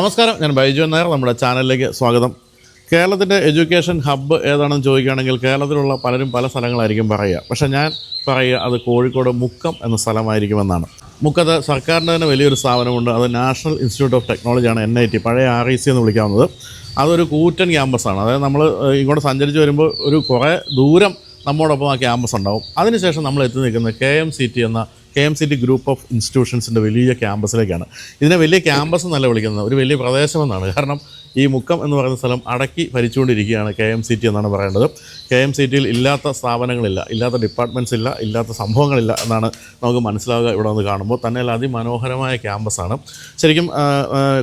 നമസ്കാരം ഞാൻ ബൈജു നായർ നമ്മുടെ ചാനലിലേക്ക് സ്വാഗതം. കേരളത്തിന്റെ എഡ്യൂക്കേഷൻ ഹബ്ബ് ഏതാണെന്ന് ചോദിക്കുകയാണെങ്കിൽ കേരളത്തിലുള്ള പലരും പല സ്ഥലങ്ങളായിരിക്കും പറയുക. പക്ഷേ ഞാൻ പറയുക അത് കോഴിക്കോട് മുക്കം എന്ന സ്ഥലമായിരിക്കുമെന്നാണ്. മുക്കത്ത് സർക്കാരിന്റെ തന്നെ വലിയൊരു സ്ഥാപനമുണ്ട്. അത് നാഷണൽ ഇൻസ്റ്റിറ്റ്യൂട്ട് ഓഫ് ടെക്നോളജിയാണ് എൻ ഐ ടി പഴയ ആർ ഐ സി എന്ന് വിളിക്കാവുന്നത്. അതൊരു കൂറ്റൻ ക്യാമ്പസാണ് അതായത് നമ്മൾ ഇങ്ങോട്ട് സഞ്ചരിച്ച് വരുമ്പോൾ ഒരു കുറേ ദൂരം നമ്മോടൊപ്പം ആ ക്യാമ്പസ് ഉണ്ടാവും. അതിനുശേഷം നമ്മൾ എത്തി നിൽക്കുന്നത് കെ എം സി ടി എന്ന K M C T group of ഇൻസ്റ്റിറ്റ്യൂഷൻസിന്റെ വലിയ ക്യാമ്പസിലേക്കാണ്. ഇതിനെ വലിയ ക്യാമ്പസ് എന്നല്ല വിളിക്കുന്നത് ഒരു വലിയ പ്രദേശമെന്നാണ്. കാരണം ഈ മുക്കം എന്ന് പറയുന്ന സ്ഥലം അടക്കി ഭരിച്ചുകൊണ്ടിരിക്കുകയാണ് കെ എം സി ടി എന്നാണ് പറയേണ്ടത്. കെ എം സി ടിയിൽ ഇല്ലാത്ത സ്ഥാപനങ്ങളില്ല ഇല്ലാത്ത ഡിപ്പാർട്ട്മെന്റ്സ് ഇല്ല ഇല്ലാത്ത സംഭവങ്ങളില്ല എന്നാണ് നമുക്ക് മനസ്സിലാവുക ഇവിടെ വന്ന് കാണുമ്പോൾ. തന്നെയല്ല അതിമനോഹരമായ ക്യാമ്പസാണ് ശരിക്കും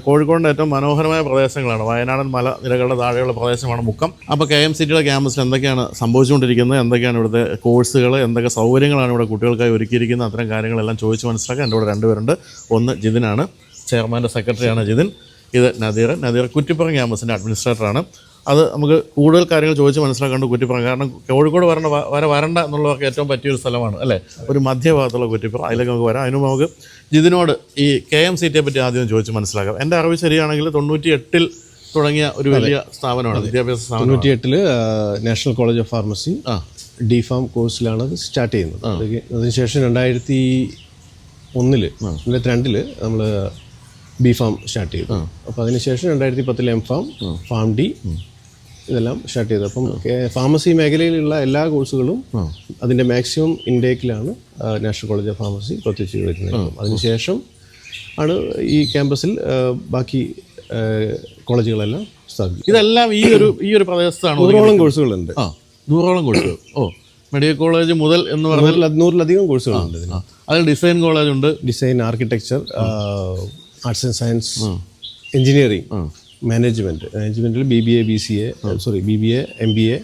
കോഴിക്കോടിന്റെ ഏറ്റവും മനോഹരമായ പ്രദേശങ്ങളാണ്. വയനാടൻ മല നിരകളുടെ താഴെയുള്ള പ്രദേശമാണ് മുക്കം. അപ്പോൾ കെ എം സി ടിയുടെ ക്യാമ്പസിൽ എന്തൊക്കെയാണ് സംഭവിച്ചുകൊണ്ടിരിക്കുന്നത്? എന്തൊക്കെയാണ് ഇവിടുത്തെ കോഴ്സുകൾ എന്തൊക്കെ സൗകര്യങ്ങളാണ് ഇവിടെ കുട്ടികൾക്കായി ഒരുക്കിയിരിക്കുന്നത്? അത്തരം കാര്യങ്ങളെല്ലാം ചോദിച്ച് മനസ്സിലാക്കാൻ എന്റെ കൂടെ രണ്ടുപേരുണ്ട് ഒന്ന് ജിതിനാണ് ചെയർമാന്റെ സെക്രട്ടറിയാണ് ജിതിൻ. ഇത് നദീർ നദീർ കുറ്റിപ്പുറം ക്യാമ്പസിന്റെ അഡ്മിനിസ്ട്രേറ്ററാണ്. അത് നമുക്ക് കൂടുതൽ കാര്യങ്ങൾ ചോദിച്ച് മനസ്സിലാക്കേണ്ട കുറ്റിപ്പുറം. കാരണം കോഴിക്കോട് വരണ്ട വര വരെ വരണ്ട എന്നുള്ളതൊക്കെ ഏറ്റവും പറ്റിയൊരു സ്ഥലമാണ് അല്ലേ? ഒരു മധ്യഭാഗത്തുള്ള കുറ്റിപ്പുറം. അതിലേക്ക് നമുക്ക് വരാം. അതിന് നമുക്ക് ജിതിനോട് ഈ കെ എം സി ടിയെ പറ്റി ആദ്യം ചോദിച്ച് മനസ്സിലാക്കാം. എന്റെ അറിവ് ശരിയാണെങ്കിൽ തൊണ്ണൂറ്റി എട്ടിൽ തുടങ്ങിയ ഒരു വലിയ സ്ഥാപനമാണ് വിദ്യാഭ്യാസ സ്ഥാപനം തൊണ്ണൂറ്റി എട്ടിൽ നാഷണൽ കോളേജ് ഓഫ് ഫാർമസി ആ. ഡി ഫാം കോഴ്സിലാണ് അത് സ്റ്റാർട്ട് ചെയ്യുന്നത്. അത് അതിനുശേഷം രണ്ടായിരത്തി ഒന്നിൽ രണ്ടായിരത്തി രണ്ടിൽ നമ്മൾ ബി ഫാം സ്റ്റാർട്ട് ചെയ്തു. അപ്പോൾ അതിനുശേഷം രണ്ടായിരത്തി പത്തിൽ എം ഫാം ഫാം ഡി ഇതെല്ലാം സ്റ്റാർട്ട് ചെയ്തു. അപ്പം ഫാർമസി മേഖലയിലുള്ള എല്ലാ കോഴ്സുകളും അതിന്റെ മാക്സിമം ഇൻടേക്കിലാണ് നാഷണൽ കോളേജ് ഓഫ് ഫാർമസി പ്രത്യേകിച്ച് വരുന്നത് അതിനുശേഷം ആണ് ഈ ക്യാമ്പസിൽ ബാക്കി കോളേജുകളെല്ലാം സ്ഥാപിക്കും ഇതെല്ലാം ഈ ഒരു ഈ ഒരു പ്രദേശത്താണ് നൂറോളം കോഴ്സുകളുണ്ട് ആ. നൂറോളം കോഴ്സുകൾ ഓ. മെഡിക്കൽ കോളേജ് മുതൽ എന്ന് പറഞ്ഞാൽ നൂറിലധികം കോഴ്സുകളുണ്ട് അതിൽ ഡിസൈൻ കോളേജ് ഉണ്ട്. Design architecture arts and science engineering management മാനേജ്മെന്റിൽ B B A B C A sorry B B A M B A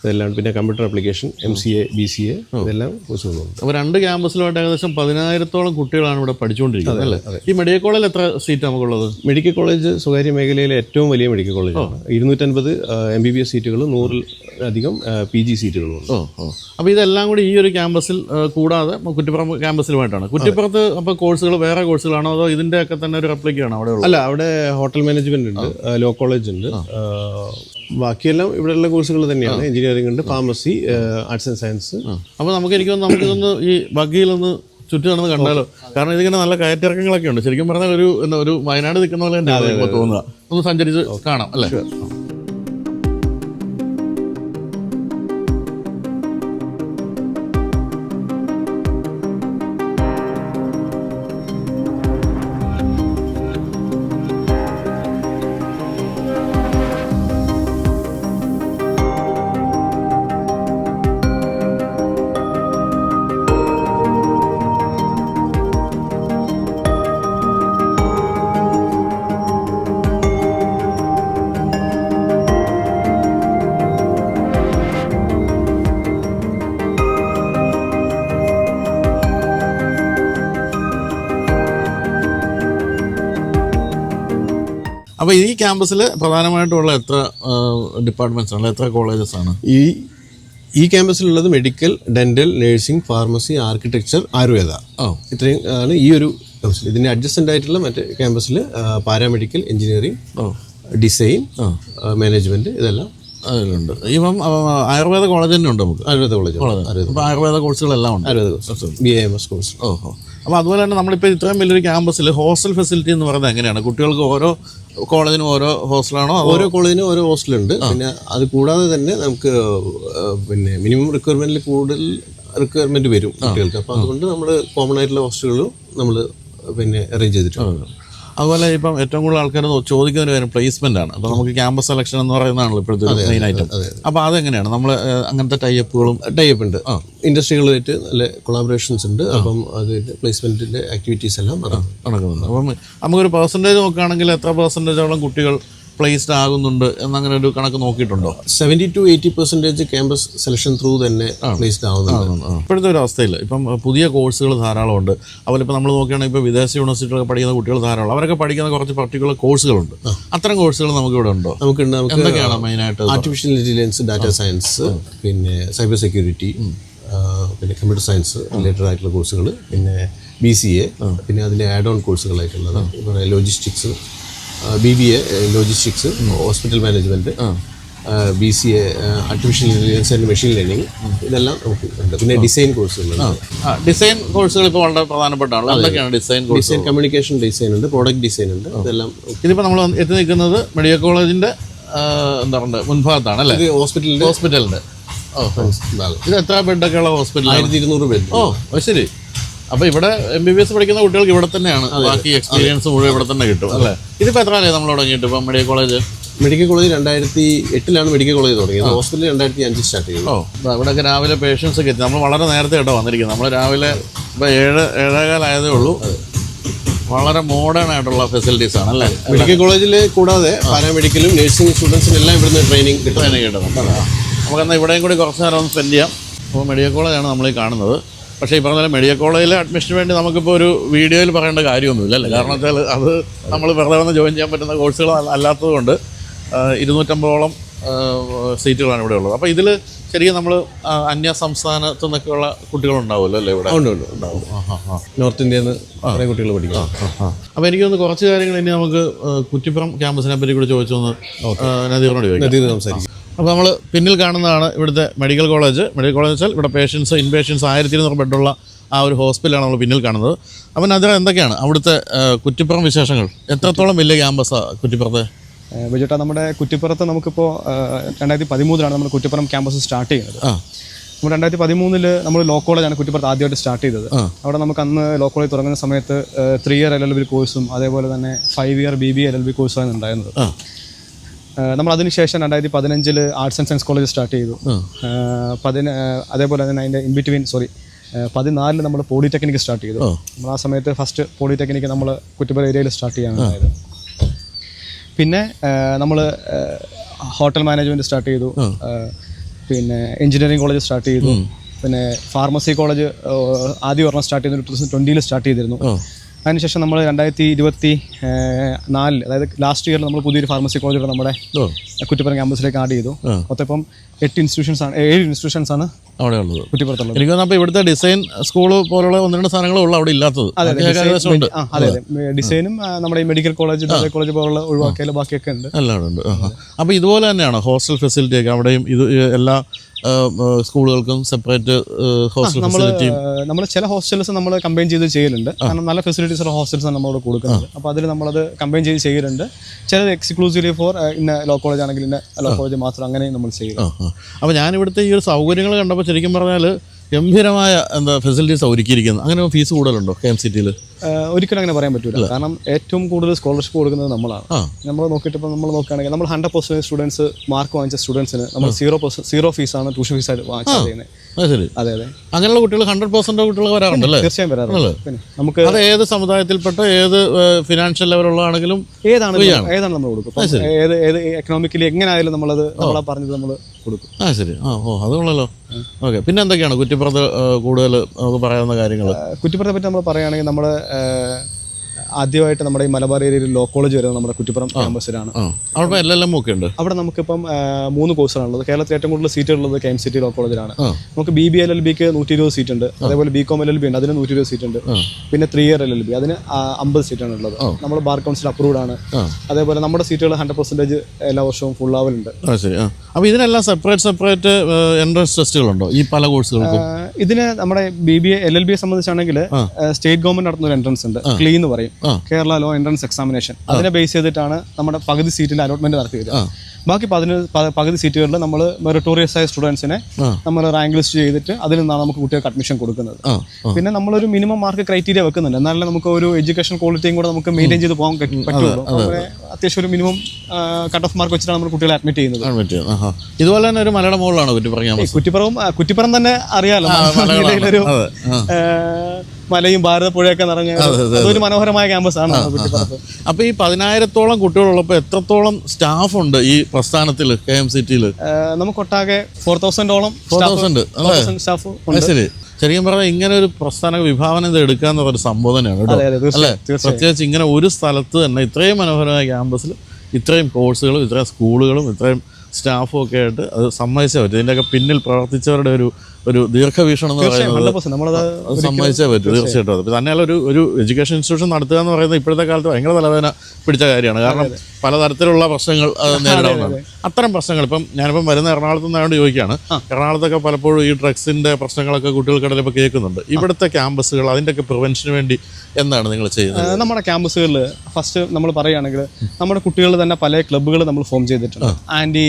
ഇതെല്ലാം പിന്നെ computer application M C A B C A ഇതെല്ലാം കോഴ്സുകളുണ്ട് അപ്പോൾ രണ്ട് ക്യാമ്പസിലായിട്ട് ഏകദേശം പതിനായിരത്തോളം കുട്ടികളാണ് ഇവിടെ പഠിച്ചുകൊണ്ടിരിക്കുന്നത് അല്ലേ? ഈ മെഡിക്കൽ കോളേജിൽ എത്ര സീറ്റ് നമുക്കുള്ളത്? മെഡിക്കൽ കോളേജ് സ്വകാര്യ മേഖലയിലെ ഏറ്റവും വലിയ മെഡിക്കൽ കോളേജാണ് ഇരുന്നൂറ്റൻപത് എം ബി ബി എസ് സീറ്റുകളും നൂറിൽ അധികം പി ജി സീറ്റുകളും ഉണ്ട് ഓ ഓ. അപ്പോൾ ഇതെല്ലാം കൂടി ഈ ഒരു ക്യാമ്പസിൽ കൂടാതെ കുറ്റിപ്പുറം ക്യാമ്പസിലുമായിട്ടാണ്. കുറ്റിപ്പുറത്ത് അപ്പോൾ കോഴ്സുകൾ വേറെ കോഴ്സുകളാണോ അതോ ഇതിന്റെ ഒക്കെ തന്നെ ഒരു റെപ്ലിക്കാണോ അവിടെ അല്ല അവിടെ ഹോട്ടൽ മാനേജ്മെന്റ് ഉണ്ട് ലോ കോളേജ് ഉണ്ട് ബാക്കിയെല്ലാം ഇവിടെയുള്ള കോഴ്സുകൾ തന്നെയാണ്. എഞ്ചിനീയറിംഗ് ഉണ്ട് ഫാർമസി ആർട്സ് ആൻഡ് സയൻസ്. അപ്പോൾ നമുക്ക് എനിക്ക് തോന്നുന്നു നമുക്കിതൊന്ന് ഈ ബഗ്ഗിയിലൊന്ന് ചുറ്റും നടന്ന് കണ്ടാലോ? കാരണം ഇതിങ്ങനെ നല്ല കയറ്റിറക്കങ്ങളൊക്കെ ഉണ്ട് ശരിക്കും പറഞ്ഞാൽ ഒരു എന്താ ഒരു വയനാട് നിൽക്കുന്ന പോലെ തന്നെ തോന്നുക. ഒന്ന് സഞ്ചരിച്ച് കാണാം അല്ലേ? അപ്പോൾ ഈ ക്യാമ്പസിൽ പ്രധാനമായിട്ടുള്ള എത്ര ഡിപ്പാർട്ട്മെന്റ്സ് ആണ്? എത്ര കോളേജസ് ആണ്? ഈ ഈ ക്യാമ്പസിലുള്ളത് medical dental nursing pharmacy architecture Ayurveda. ഓ. ഇത്രയും ആണ് ഈ ഒരു ക്യാമ്പസിൽ ഇതിന് അഡ്ജസ്റ്റന്റ് ആയിട്ടുള്ള മറ്റേ ക്യാമ്പസിൽ പാരാമെഡിക്കൽ എഞ്ചിനീയറിംഗ് ഓ. ഡിസൈൻ മാനേജ്മെന്റ് ഇതെല്ലാം. അതിലുണ്ട്. ഇപ്പം ആയുർവേദ കോളേജ് തന്നെ ഉണ്ട് നമുക്ക്? ആയുർവേദ കോളേജ് ആയുർവേദ അപ്പോൾ ആയുർവേദ കോഴ്സുകളെല്ലാം ഉണ്ട്. Ayurveda course B A M S course ഓഹോ അപ്പോൾ അതുപോലെ തന്നെ നമ്മളിപ്പോൾ ഇത്രയും വലിയൊരു ക്യാമ്പസിൽ ഹോസ്റ്റൽ ഫെസിലിറ്റി എന്ന് പറയുന്നത് എങ്ങനെയാണ്? കുട്ടികൾക്ക് ഓരോ കോളേജിനും ഓരോ ഹോസ്റ്റലാണോ ഓരോ കോളേജിനും ഓരോ ഹോസ്റ്റലുണ്ട്. പിന്നെ അത് കൂടാതെ തന്നെ നമുക്ക് പിന്നെ മിനിമം റിക്വയർമെന്റിൽ കൂടുതൽ റിക്വയർമെന്റ് വരും കുട്ടികൾക്ക്. അപ്പോൾ അതുകൊണ്ട് നമ്മൾ കോമൺ ആയിട്ടുള്ള ഹോസ്റ്റലുകളും നമ്മൾ പിന്നെ അറേഞ്ച് ചെയ്തിട്ടുണ്ട്. അതുപോലെ ഇപ്പം ഏറ്റവും കൂടുതൽ ആൾക്കാർ ചോദിക്കുന്ന ഒരു കാര്യം പ്ലേസ്മെന്റ് ആണ്. അപ്പോൾ നമുക്ക് ക്യാമ്പസ് സെലക്ഷൻ എന്ന് പറയുന്നതാണല്ലോ ഇപ്പോഴത്തെ ഒരു മെയിൻ ഐറ്റം അപ്പോൾ അതെങ്ങനെയാണ്? നമ്മൾ അങ്ങനത്തെ ടൈപ്പുകളും ടൈപ്പ് ഉണ്ട്. ഇൻഡസ്ട്രികളുമായിട്ട് നല്ല കൊളാബറേഷൻസ് ഉണ്ട്. അപ്പം അത് പ്ലേസ്മെന്റിന്റെ ആക്ടിവിറ്റീസ് എല്ലാം നടക്കും. നടക്കുന്നുണ്ട്. അപ്പം നമുക്കൊരു പെർസെന്റേജ് നോക്കുകയാണെങ്കിൽ എത്ര പെർസെന്റേജോളം കുട്ടികൾ പ്ലേസ്ഡ് ആകുന്നുണ്ട് എന്നങ്ങനെ ഒരു കണക്ക് നോക്കിയിട്ടുണ്ടോ? Seventy to eighty percentage campus selection through തന്നെ പ്ലേസ്ഡ് ആവുന്നുണ്ട്. ഇപ്പോഴത്തെ ഒരു അവസ്ഥയിൽ ഇപ്പം പുതിയ കോഴ്സുകൾ ധാരാളമുണ്ട്. അതുപോലെ ഇപ്പോൾ നമ്മൾ നോക്കുകയാണെങ്കിൽ ഇപ്പോൾ വിദേശ യൂണിവേഴ്സിറ്റികളൊക്കെ പഠിക്കുന്ന കുട്ടികൾ ധാരാളം. അവരൊക്കെ പഠിക്കുന്ന കുറച്ച് പർട്ടിക്കുലർ കോഴ്സുകളുണ്ട് അത്തരം കോഴ്സുകൾ നമുക്ക് ഇവിടെ ഉണ്ടോ? നമുക്കുണ്ട് നമുക്ക് എന്തൊക്കെയാണ് മെയിനായിട്ട് ആർട്ടിഫിഷ്യൽ ഇന്റലിജൻസ് ഡാറ്റ സയൻസ് പിന്നെ സൈബർ സെക്യൂരിറ്റി പിന്നെ കമ്പ്യൂട്ടർ സയൻസ് റിലേറ്റഡ് ആയിട്ടുള്ള കോഴ്സുകൾ പിന്നെ ബി സി എ പിന്നെ അതിന്റെ add on കോഴ്സുകളായിട്ടുള്ളത് logistics B B A logistics hospital management B C A artificial intelligence and machine learning ഇതെല്ലാം നമുക്ക് ഉണ്ട്. പിന്നെ ഡിസൈൻ കോഴ്സുകളുണ്ട്. ഡിസൈൻ കോഴ്സുകൾ ഇപ്പോൾ വളരെ പ്രധാനപ്പെട്ടാണ് എന്തൊക്കെയാണ് ഡിസൈൻ ഡിസൈൻ കമ്മ്യൂണിക്കേഷൻ ഡിസൈൻ ഉണ്ട് പ്രോഡക്റ്റ് ഡിസൈൻ ഉണ്ട് ഇതെല്ലാം ഇതിപ്പോൾ നമ്മൾ എത്തി നിൽക്കുന്നത് മെഡിക്കൽ കോളേജിന്റെ എന്താ പറയുക മുൻഭാഗത്താണ് അല്ലേ? ഹോസ്പിറ്റലിന്റെ ഹോസ്പിറ്റലിന്റെ ഇത് എത്ര ബെഡൊക്കെയുള്ള ഹോസ്പിറ്റൽ ആയിരത്തി ഇരുന്നൂറ് ബെഡ്. ഓ ശരി. അപ്പോൾ ഇവിടെ എം ബി ബി എസ് പഠിക്കുന്ന കുട്ടികൾക്ക് ഇവിടെ തന്നെയാണ്. ബാക്കി എക്സ്പീരിയൻസ് മുഴുവൻ ഇവിടെ തന്നെ കിട്ടും അല്ലേ? ഇതിപ്പോ എത്ര കാലമായി നമ്മൾ തുടങ്ങിയിട്ട് ഇപ്പം മെഡിക്കൽ കോളേജ് മെഡിക്കൽ കോളേജ് രണ്ടായിരത്തി എട്ടിലാണ് മെഡിക്കൽ കോളേജ് തുടങ്ങിയത്. ഹോസ്പിറ്റൽ രണ്ടായിരത്തി അഞ്ചിൽ സ്റ്റാർട്ട് ചെയ്തു. ഓ ഇവിടെയൊക്കെ രാവിലെ പേഷ്യൻസ് ഒക്കെ എത്തി. നമ്മൾ വളരെ നേരത്തെ കേട്ടോ വന്നിരിക്കുന്നത്. നമ്മൾ രാവിലെ ഇപ്പം ഏഴ് ഏഴേകാലായതേ ഉള്ളൂ. വളരെ മോഡേൺ ആയിട്ടുള്ള ഫെസിലിറ്റീസ് ആണ് അല്ലേ? മെഡിക്കൽ കോളേജിൽ കൂടാതെ പാരാമെഡിക്കലും നഴ്സിംഗ് സ്റ്റുഡൻസിനും എല്ലാം ഇവിടുന്ന് ട്രെയിനിങ് ട്രെയിനിങ് കിട്ടുന്നുണ്ട്. നമുക്കെന്നാൽ ഇവിടെയും കൂടി കുറച്ച് നേരം ഒന്ന് സ്പെൻഡ് ചെയ്യാം. അപ്പോൾ മെഡിക്കൽ കോളേജാണ് നമ്മൾ ഈ കാണുന്നത്. പക്ഷേ ഈ പറഞ്ഞ മെഡിക്കൽ കോളേജിലെ അഡ്മിഷന് വേണ്ടി നമുക്കിപ്പോൾ ഒരു വീഡിയോയിൽ പറയേണ്ട കാര്യമൊന്നുമില്ല അല്ലേ? കാരണം വെച്ചാൽ അത് നമ്മൾ വെറുതെ വന്ന് ജോയിൻ ചെയ്യാൻ പറ്റുന്ന കോഴ്സുകൾ അല്ലാത്തതുകൊണ്ട് ഇരുന്നൂറ്റമ്പതോളം സീറ്റുകളാണ് ഇവിടെ ഉള്ളത്. അപ്പോൾ ഇതിൽ ശരിക്കും നമ്മൾ അന്യ സംസ്ഥാനത്തു നിന്നൊക്കെയുള്ള കുട്ടികളുണ്ടാവുമല്ലോ അല്ലേ ഇവിടെ? ഉണ്ട് ഉണ്ട് ഉണ്ടാവും നോർത്ത് ഇന്ത്യയിൽ നിന്ന് കുറേ കുട്ടികൾ പഠിക്കും അപ്പോൾ എനിക്കൊന്ന് കുറച്ച് കാര്യങ്ങൾ ഇനി നമുക്ക് കുറ്റിപ്പുറം ക്യാമ്പസിനെ പറ്റി കൂടി ചോദിച്ചൊന്ന് നദീറിനോട് ചോദിക്കാം. നദീർ സംസാരിക്കും. അപ്പോൾ നമ്മൾ പിന്നിൽ കാണുന്നതാണ് ഇവിടുത്തെ മെഡിക്കൽ കോളേജ് മെഡിക്കൽ കോളേജ് വെച്ചാൽ ഇവിടെ പേഷ്യൻസ് ഇൻ പേഷ്യൻസ് ആയിരത്തി ഇരുന്നൂറ് ബെഡുള്ള ആ ഒരു ഹോസ്പിറ്റലാണ് നമ്മൾ പിന്നിൽ കാണുന്നത്. അപ്പം അതിൽ എന്തൊക്കെയാണ്? അവിടുത്തെ കുറ്റിപ്പുറം വിശേഷങ്ങൾ. എത്രത്തോളം വലിയ ക്യാമ്പസാണ് കുറ്റിപ്പുറത്തെ? ബിജുട്ട നമ്മുടെ കുറ്റിപ്പുറത്ത് നമുക്കിപ്പോൾ രണ്ടായിരത്തി പതിമൂന്നിലാണ് നമ്മൾ കുറ്റിപ്പുറം ക്യാമ്പസ് സ്റ്റാർട്ട് ചെയ്യുന്നത്. ആ. നമ്മൾ രണ്ടായിരത്തി പതിമൂന്നിൽ നമ്മൾ ലോ കോളേജാണ് കുറ്റിപ്പുറത്ത് ആദ്യമായിട്ട് സ്റ്റാർട്ട് ചെയ്തത്. അവിടെ നമുക്ക് അന്ന് ലോ കോളേജ് തുടങ്ങുന്ന സമയത്ത് three year L L B കോഴ്സും അതേപോലെ തന്നെ five year B B L L B കോഴ്സുമാണ് ഉണ്ടായിരുന്നത്. നമ്മൾ അതിനുശേഷം രണ്ടായിരത്തി പതിനഞ്ചിൽ arts and science college start ചെയ്തു. പതിന അതേപോലെ തന്നെ അതിന്റെ ഇൻ ബിറ്റ്വീൻ സോറി പതിനാലിൽ നമ്മൾ പോളിടെക്നിക് സ്റ്റാർട്ട് ചെയ്തു. നമ്മൾ ആ സമയത്ത് ഫസ്റ്റ് പോളിടെക്നിക് നമ്മൾ കുറ്റിപ്പുറം ഏരിയയിൽ സ്റ്റാർട്ട് ചെയ്യാനുണ്ടായത് പിന്നെ നമ്മൾ ഹോട്ടൽ മാനേജ്മെന്റ് സ്റ്റാർട്ട് ചെയ്തു. പിന്നെ എഞ്ചിനീയറിംഗ് കോളേജ് സ്റ്റാർട്ട് ചെയ്തു. പിന്നെ ഫാർമസി കോളേജ് ആദ്യം ഒരെണ്ണം സ്റ്റാർട്ട് ചെയ്തു ടു തൗസൻഡ് ട്വന്റിയിൽ സ്റ്റാർട്ട് ചെയ്തിരുന്നു. അതിനുശേഷം നമ്മൾ രണ്ടായിരത്തി ഇരുപത്തി നാലിൽ അതായത് ലാസ്റ്റ് ഇയറിൽ നമ്മൾ പുതിയൊരു ഫാർമസി കോളേജ് നമ്മുടെ കുറ്റിപ്പുറം ക്യാമ്പസിലേക്ക് ആഡ് ചെയ്തു. മൊത്തം എട്ട് ഇൻസ്റ്റിറ്റ്യൂഷൻസ് ആണ് ഏഴ് ഇൻസ്റ്റിറ്റ്യൂഷൻസ് ആണ് അവിടെ ഉള്ളത്. കുറ്റിപ്പുറത്തുള്ളത്. എനിക്ക് അപ്പോൾ ഇവിടുത്തെ ഡിസൈൻ സ്കൂൾ പോലുള്ള ഒന്ന് രണ്ട് സാധനങ്ങളും ഉള്ളൂ അവിടെ ഇല്ലാത്തത്. അതെ അതെ. ഡിസൈനും നമ്മുടെ ഈ മെഡിക്കൽ കോളേജ് കോളേജ് പോലുള്ള ഒഴിവാക്കിയാലും ബാക്കിയൊക്കെ ഉണ്ട്. എല്ലാം ഉണ്ട്. അപ്പോൾ ഇതുപോലെ തന്നെയാണ്? ഹോസ്റ്റൽ ഫെസിലിറ്റി ഒക്കെ അവിടെയും ഇത് എല്ലാ സ്കൂളുകൾക്കും സെപ്പറേറ്റ് ഹോസ്റ്റൽ ഫെസിലിറ്റിയും നമ്മൾ ചില ഹോസ്റ്റൽസ് നമ്മൾ കമ്പൈൻ ചെയ്ത് ചെയ്യലുണ്ട്. കാരണം നല്ല ഫെസിലിറ്റീസ് ഉള്ള ഹോസ്റ്റൽസ് ആണ് നമ്മളോട് കൊടുക്കുന്നത്. അപ്പോൾ അതിൽ നമ്മളത് കമ്പൈൻ ചെയ്ത് ചെയ്യലുണ്ട്. ചിലത് എക്സ്ക്ലൂസീവ്ലി ഫോർ ഇന്ന ലോ കോളേജ് ആണെങ്കിൽ ഇന്ന ലോ കോളേജ് മാത്രം അങ്ങനെയും നമ്മൾ ചെയ്യും ആ ആ. അപ്പോൾ ഞാൻ ഇവിടുത്തെ ഈ ഒരു സൗകര്യങ്ങൾ കണ്ടപ്പോൾ ശരിക്കും പറഞ്ഞാൽ ഗംഭീരമായ എന്താ ഫെസിലിറ്റീസ് ഒരുക്കിയിരിക്കുന്നത്. അങ്ങനെ ഫീസ് കൂടുതലുണ്ടോ കെ എം സിറ്റിയിൽ ഒരിക്കലും അങ്ങനെ പറയാൻ പറ്റില്ല കാരണം ഏറ്റവും കൂടുതൽ സ്കോളർഷിപ്പ് കൊടുക്കുന്നത് നമ്മളാണ്. നമ്മൾ നോക്കിയിട്ട് ഇപ്പോൾ നമ്മൾ നോക്കുകയാണെങ്കിൽ നമ്മൾ ഹൺഡ്രഡ് പെർസെന്റ് സ്റ്റുഡൻസ് മാർക്ക് വാങ്ങിച്ച സ്റ്റുഡൻസിന് നമ്മൾ സീറോ പെർസെന്റ് സീറോ ഫീസാണ് ട്യൂഷൻ ഫീസായിട്ട് വാങ്ങിച്ചത് ചെയ്യുന്നത്. അത് ശരി അതെ അതെ. അങ്ങനെയുള്ള കുട്ടികൾ ഹൺഡ്രഡ് പെർസെന്റ് കുട്ടികൾ വരാറുണ്ടല്ലേ? തീർച്ചയായും വരാറുണ്ട്. നമുക്ക് അത് ഏത് സമുദായത്തിൽപ്പെട്ട ഏത് ഫിനാൻഷ്യൽ ലെവലുള്ളതാണെങ്കിലും ഏതാണ് ഏതാണ് നമ്മൾ കൊടുക്കും? ഏത് ഏത് എക്കണോമിക്കലി എങ്ങനെ ആയാലും നമ്മളത് നമ്മളെ പറഞ്ഞത് നമ്മൾ കൊടുക്കും. ആ ശരി. ആ ഓ അത് ഓക്കെ. പിന്നെ എന്തൊക്കെയാണ് കുറ്റിപ്പുറത്ത് കൂടുതൽ നമുക്ക് പറയാവുന്ന കാര്യങ്ങൾ കുറ്റിപ്പുറത്തെ പറ്റി നമ്മൾ പറയുകയാണെങ്കിൽ നമ്മൾ ആദ്യമായിട്ട് നമ്മുടെ ഈ മലബാർ ഏരിയയിൽ ലോ കോളേജ് വരുന്നത് നമ്മുടെ കുറ്റിപ്പുറം ക്യാമ്പസിലാണ്. അവിടെ എൽ എൽ എം ഒക്കെ ഉണ്ട്. അവിടെ നമുക്കിപ്പം മൂന്ന് കോഴ്സുകളുള്ളത് കേരളത്തിൽ ഏറ്റവും കൂടുതൽ സീറ്റ് ഉള്ളത് കെ എം സിറ്റി ലോ കോളേജിലാണ് നമുക്ക് ബി ബി എൽ എൽ ബിക്ക് നൂറ്റി ഇരുപത് സീറ്റ് ഉണ്ട്. അതേപോലെ B com L L B ഉണ്ട്. അതിന് നൂറ്റി ഇരുപത് സീറ്റ് ഉണ്ട് പിന്നെ three year L L B അതിന് അമ്പത് സീറ്റാണ് ഉള്ളത്. നമ്മൾ ബാർ കൗൺസിൽ അപ്രൂവ്ഡ് ആണ്. അതേപോലെ നമ്മുടെ സീറ്റുകൾ ഹൺഡ്രഡ് പെർസെന്റേജ് എല്ലാ വർഷവും ഫുൾ ആവലുണ്ട്. അപ്പോൾ ഇതിനെല്ലാം സെപ്പറേറ്റ് സെപ്പറേറ്റ് എൻട്രൻസ് ടെസ്റ്റുകളുണ്ടോ ഈ പല കോഴ്സുകൾക്കും ഇതിന് നമ്മുടെ B B L L B സംബന്ധിച്ചാണെങ്കിൽ state government നടത്തുന്ന ഒരു എൻട്രൻസ് ഉണ്ട്. ക്ലീ എന്ന് പറയും. കേരള ലോ എൻട്രൻസ് എക്സാമിനേഷൻ അതിനെ ബേസ് ചെയ്തിട്ടാണ് നമ്മുടെ പകുതി സീറ്റിന്റെ അലോട്ട്മെന്റ് നടത്തിയത്. ബാക്കി പതിന് പകുതി സീറ്റുകളിൽ നമ്മൾ മെറിട്ടോറിയസ് ആയ സ്റ്റുഡൻസിനെ നമ്മൾ റാങ്ക് ലിസ്റ്റ് ചെയ്തിട്ട് അതിൽ നിന്നാണ് നമുക്ക് കുട്ടികൾക്ക് അഡ്മിഷൻ കൊടുക്കുന്നത്. പിന്നെ നമ്മളൊരു മിനിമം മാർക്ക് ക്രൈറ്റീരിയ വെക്കുന്നുണ്ട്. എന്നാലും നമുക്ക് ഒരു എഡ്യൂക്കേഷൻ ക്വാളിറ്റിയും കൂടെ നമുക്ക് മെയിന്റെയിൻ ചെയ്ത് പോകാൻ പറ്റുള്ളൂ. അത്യാവശ്യം ഒരു മിനിമം കട്ട് ഓഫ് മാർക്ക് വെച്ചിട്ടാണ് നമ്മൾ കുട്ടികളെ അഡ്മിറ്റ് ചെയ്യുന്നത്. ഇതുപോലെ തന്നെ ഒരു മലയുടെ മുകളിലാണോ കുറ്റിപ്പുറം കുറ്റിപ്പുറം കുറ്റിപ്പുറം തന്നെ അറിയാലോ. ഏഹ് മലയും ഭാരതപ്പുഴയൊക്കെ നിറഞ്ഞ ഒരു- മനോഹരമായ ക്യാമ്പസ് ആണ് അപ്പൊ ഈ പതിനായിരത്തോളം കുട്ടികളുള്ളപ്പോൾ എത്രത്തോളം സ്റ്റാഫ് ഉണ്ട് ഈ പ്രസ്ഥാനത്തിൽ കെ എം സിറ്റിയിൽ ഏഹ് നമുക്കൊട്ടാകെ ഫോർ തൗസൻഡോളം ഫോർ തൗസൻഡ് സ്റ്റാഫ് ശരി. ശരിക്കും പറഞ്ഞാൽ ഇങ്ങനെ ഒരു പ്രസ്ഥാന വിഭാവനം ഇത് എടുക്കുക എന്ന് കേട്ടോ. അതെ അതെ അല്ലേ? പ്രത്യേകിച്ച് ഇങ്ങനെ ഒരു സ്ഥലത്ത് തന്നെ ഇത്രയും മനോഹരമായ ക്യാമ്പസിൽ ഇത്രയും കോഴ്സുകളും ഇത്രയും സ്കൂളുകളും ഇത്രയും സ്റ്റാഫും ഒക്കെ ആയിട്ട് അത് സമ്മതിച്ചാൽ പറ്റും. ഇതിന്റെയൊക്കെ പിന്നിൽ പ്രവർത്തിച്ചവരുടെ ഒരു ഒരു ദീർഘവീക്ഷണം എന്ന് പറയുന്നത് അത് സമ്മതിച്ചേ പറ്റൂ തീർച്ചയായിട്ടും അത്. തന്നെയല്ല ഒരു ഒരു എഡ്യൂക്കേഷൻ ഇൻസ്റ്റിറ്റ്യൂഷൻ നടത്തുക എന്ന് പറയുന്നത് ഇപ്പോഴത്തെ കാലത്ത് ഭയങ്കര തലവേദന പിടിച്ച കാര്യമാണ്. കാരണം പലതരത്തിലുള്ള പ്രശ്നങ്ങൾ നേരിടാവുന്നതാണ്. അത്തരം പ്രശ്നങ്ങൾ ഇപ്പം ഞാനിപ്പം വരുന്ന എറണാകുളത്ത് നിന്നായോണ്ട് ചോദിക്കുകയാണ് എറണാകുളത്തൊക്കെ പലപ്പോഴും ഈ ഡ്രഗ്സിന്റെ പ്രശ്നങ്ങളൊക്കെ കുട്ടികൾക്കിടയിൽ ഇപ്പോൾ കേൾക്കുന്നുണ്ട്. ഇവിടുത്തെ ക്യാമ്പസുകൾ അതിന്റെയൊക്കെ പ്രിവെൻഷന് വേണ്ടി എന്താണ് നിങ്ങൾ ചെയ്യുന്നത്? നമ്മുടെ ക്യാമ്പസുകളിൽ ഫസ്റ്റ് നമ്മൾ പറയുകയാണെങ്കിൽ നമ്മുടെ കുട്ടികൾ തന്നെ പല ക്ലബ്ബുകൾ നമ്മൾ ഫോം ചെയ്തിട്ടുണ്ട്. ആന്റി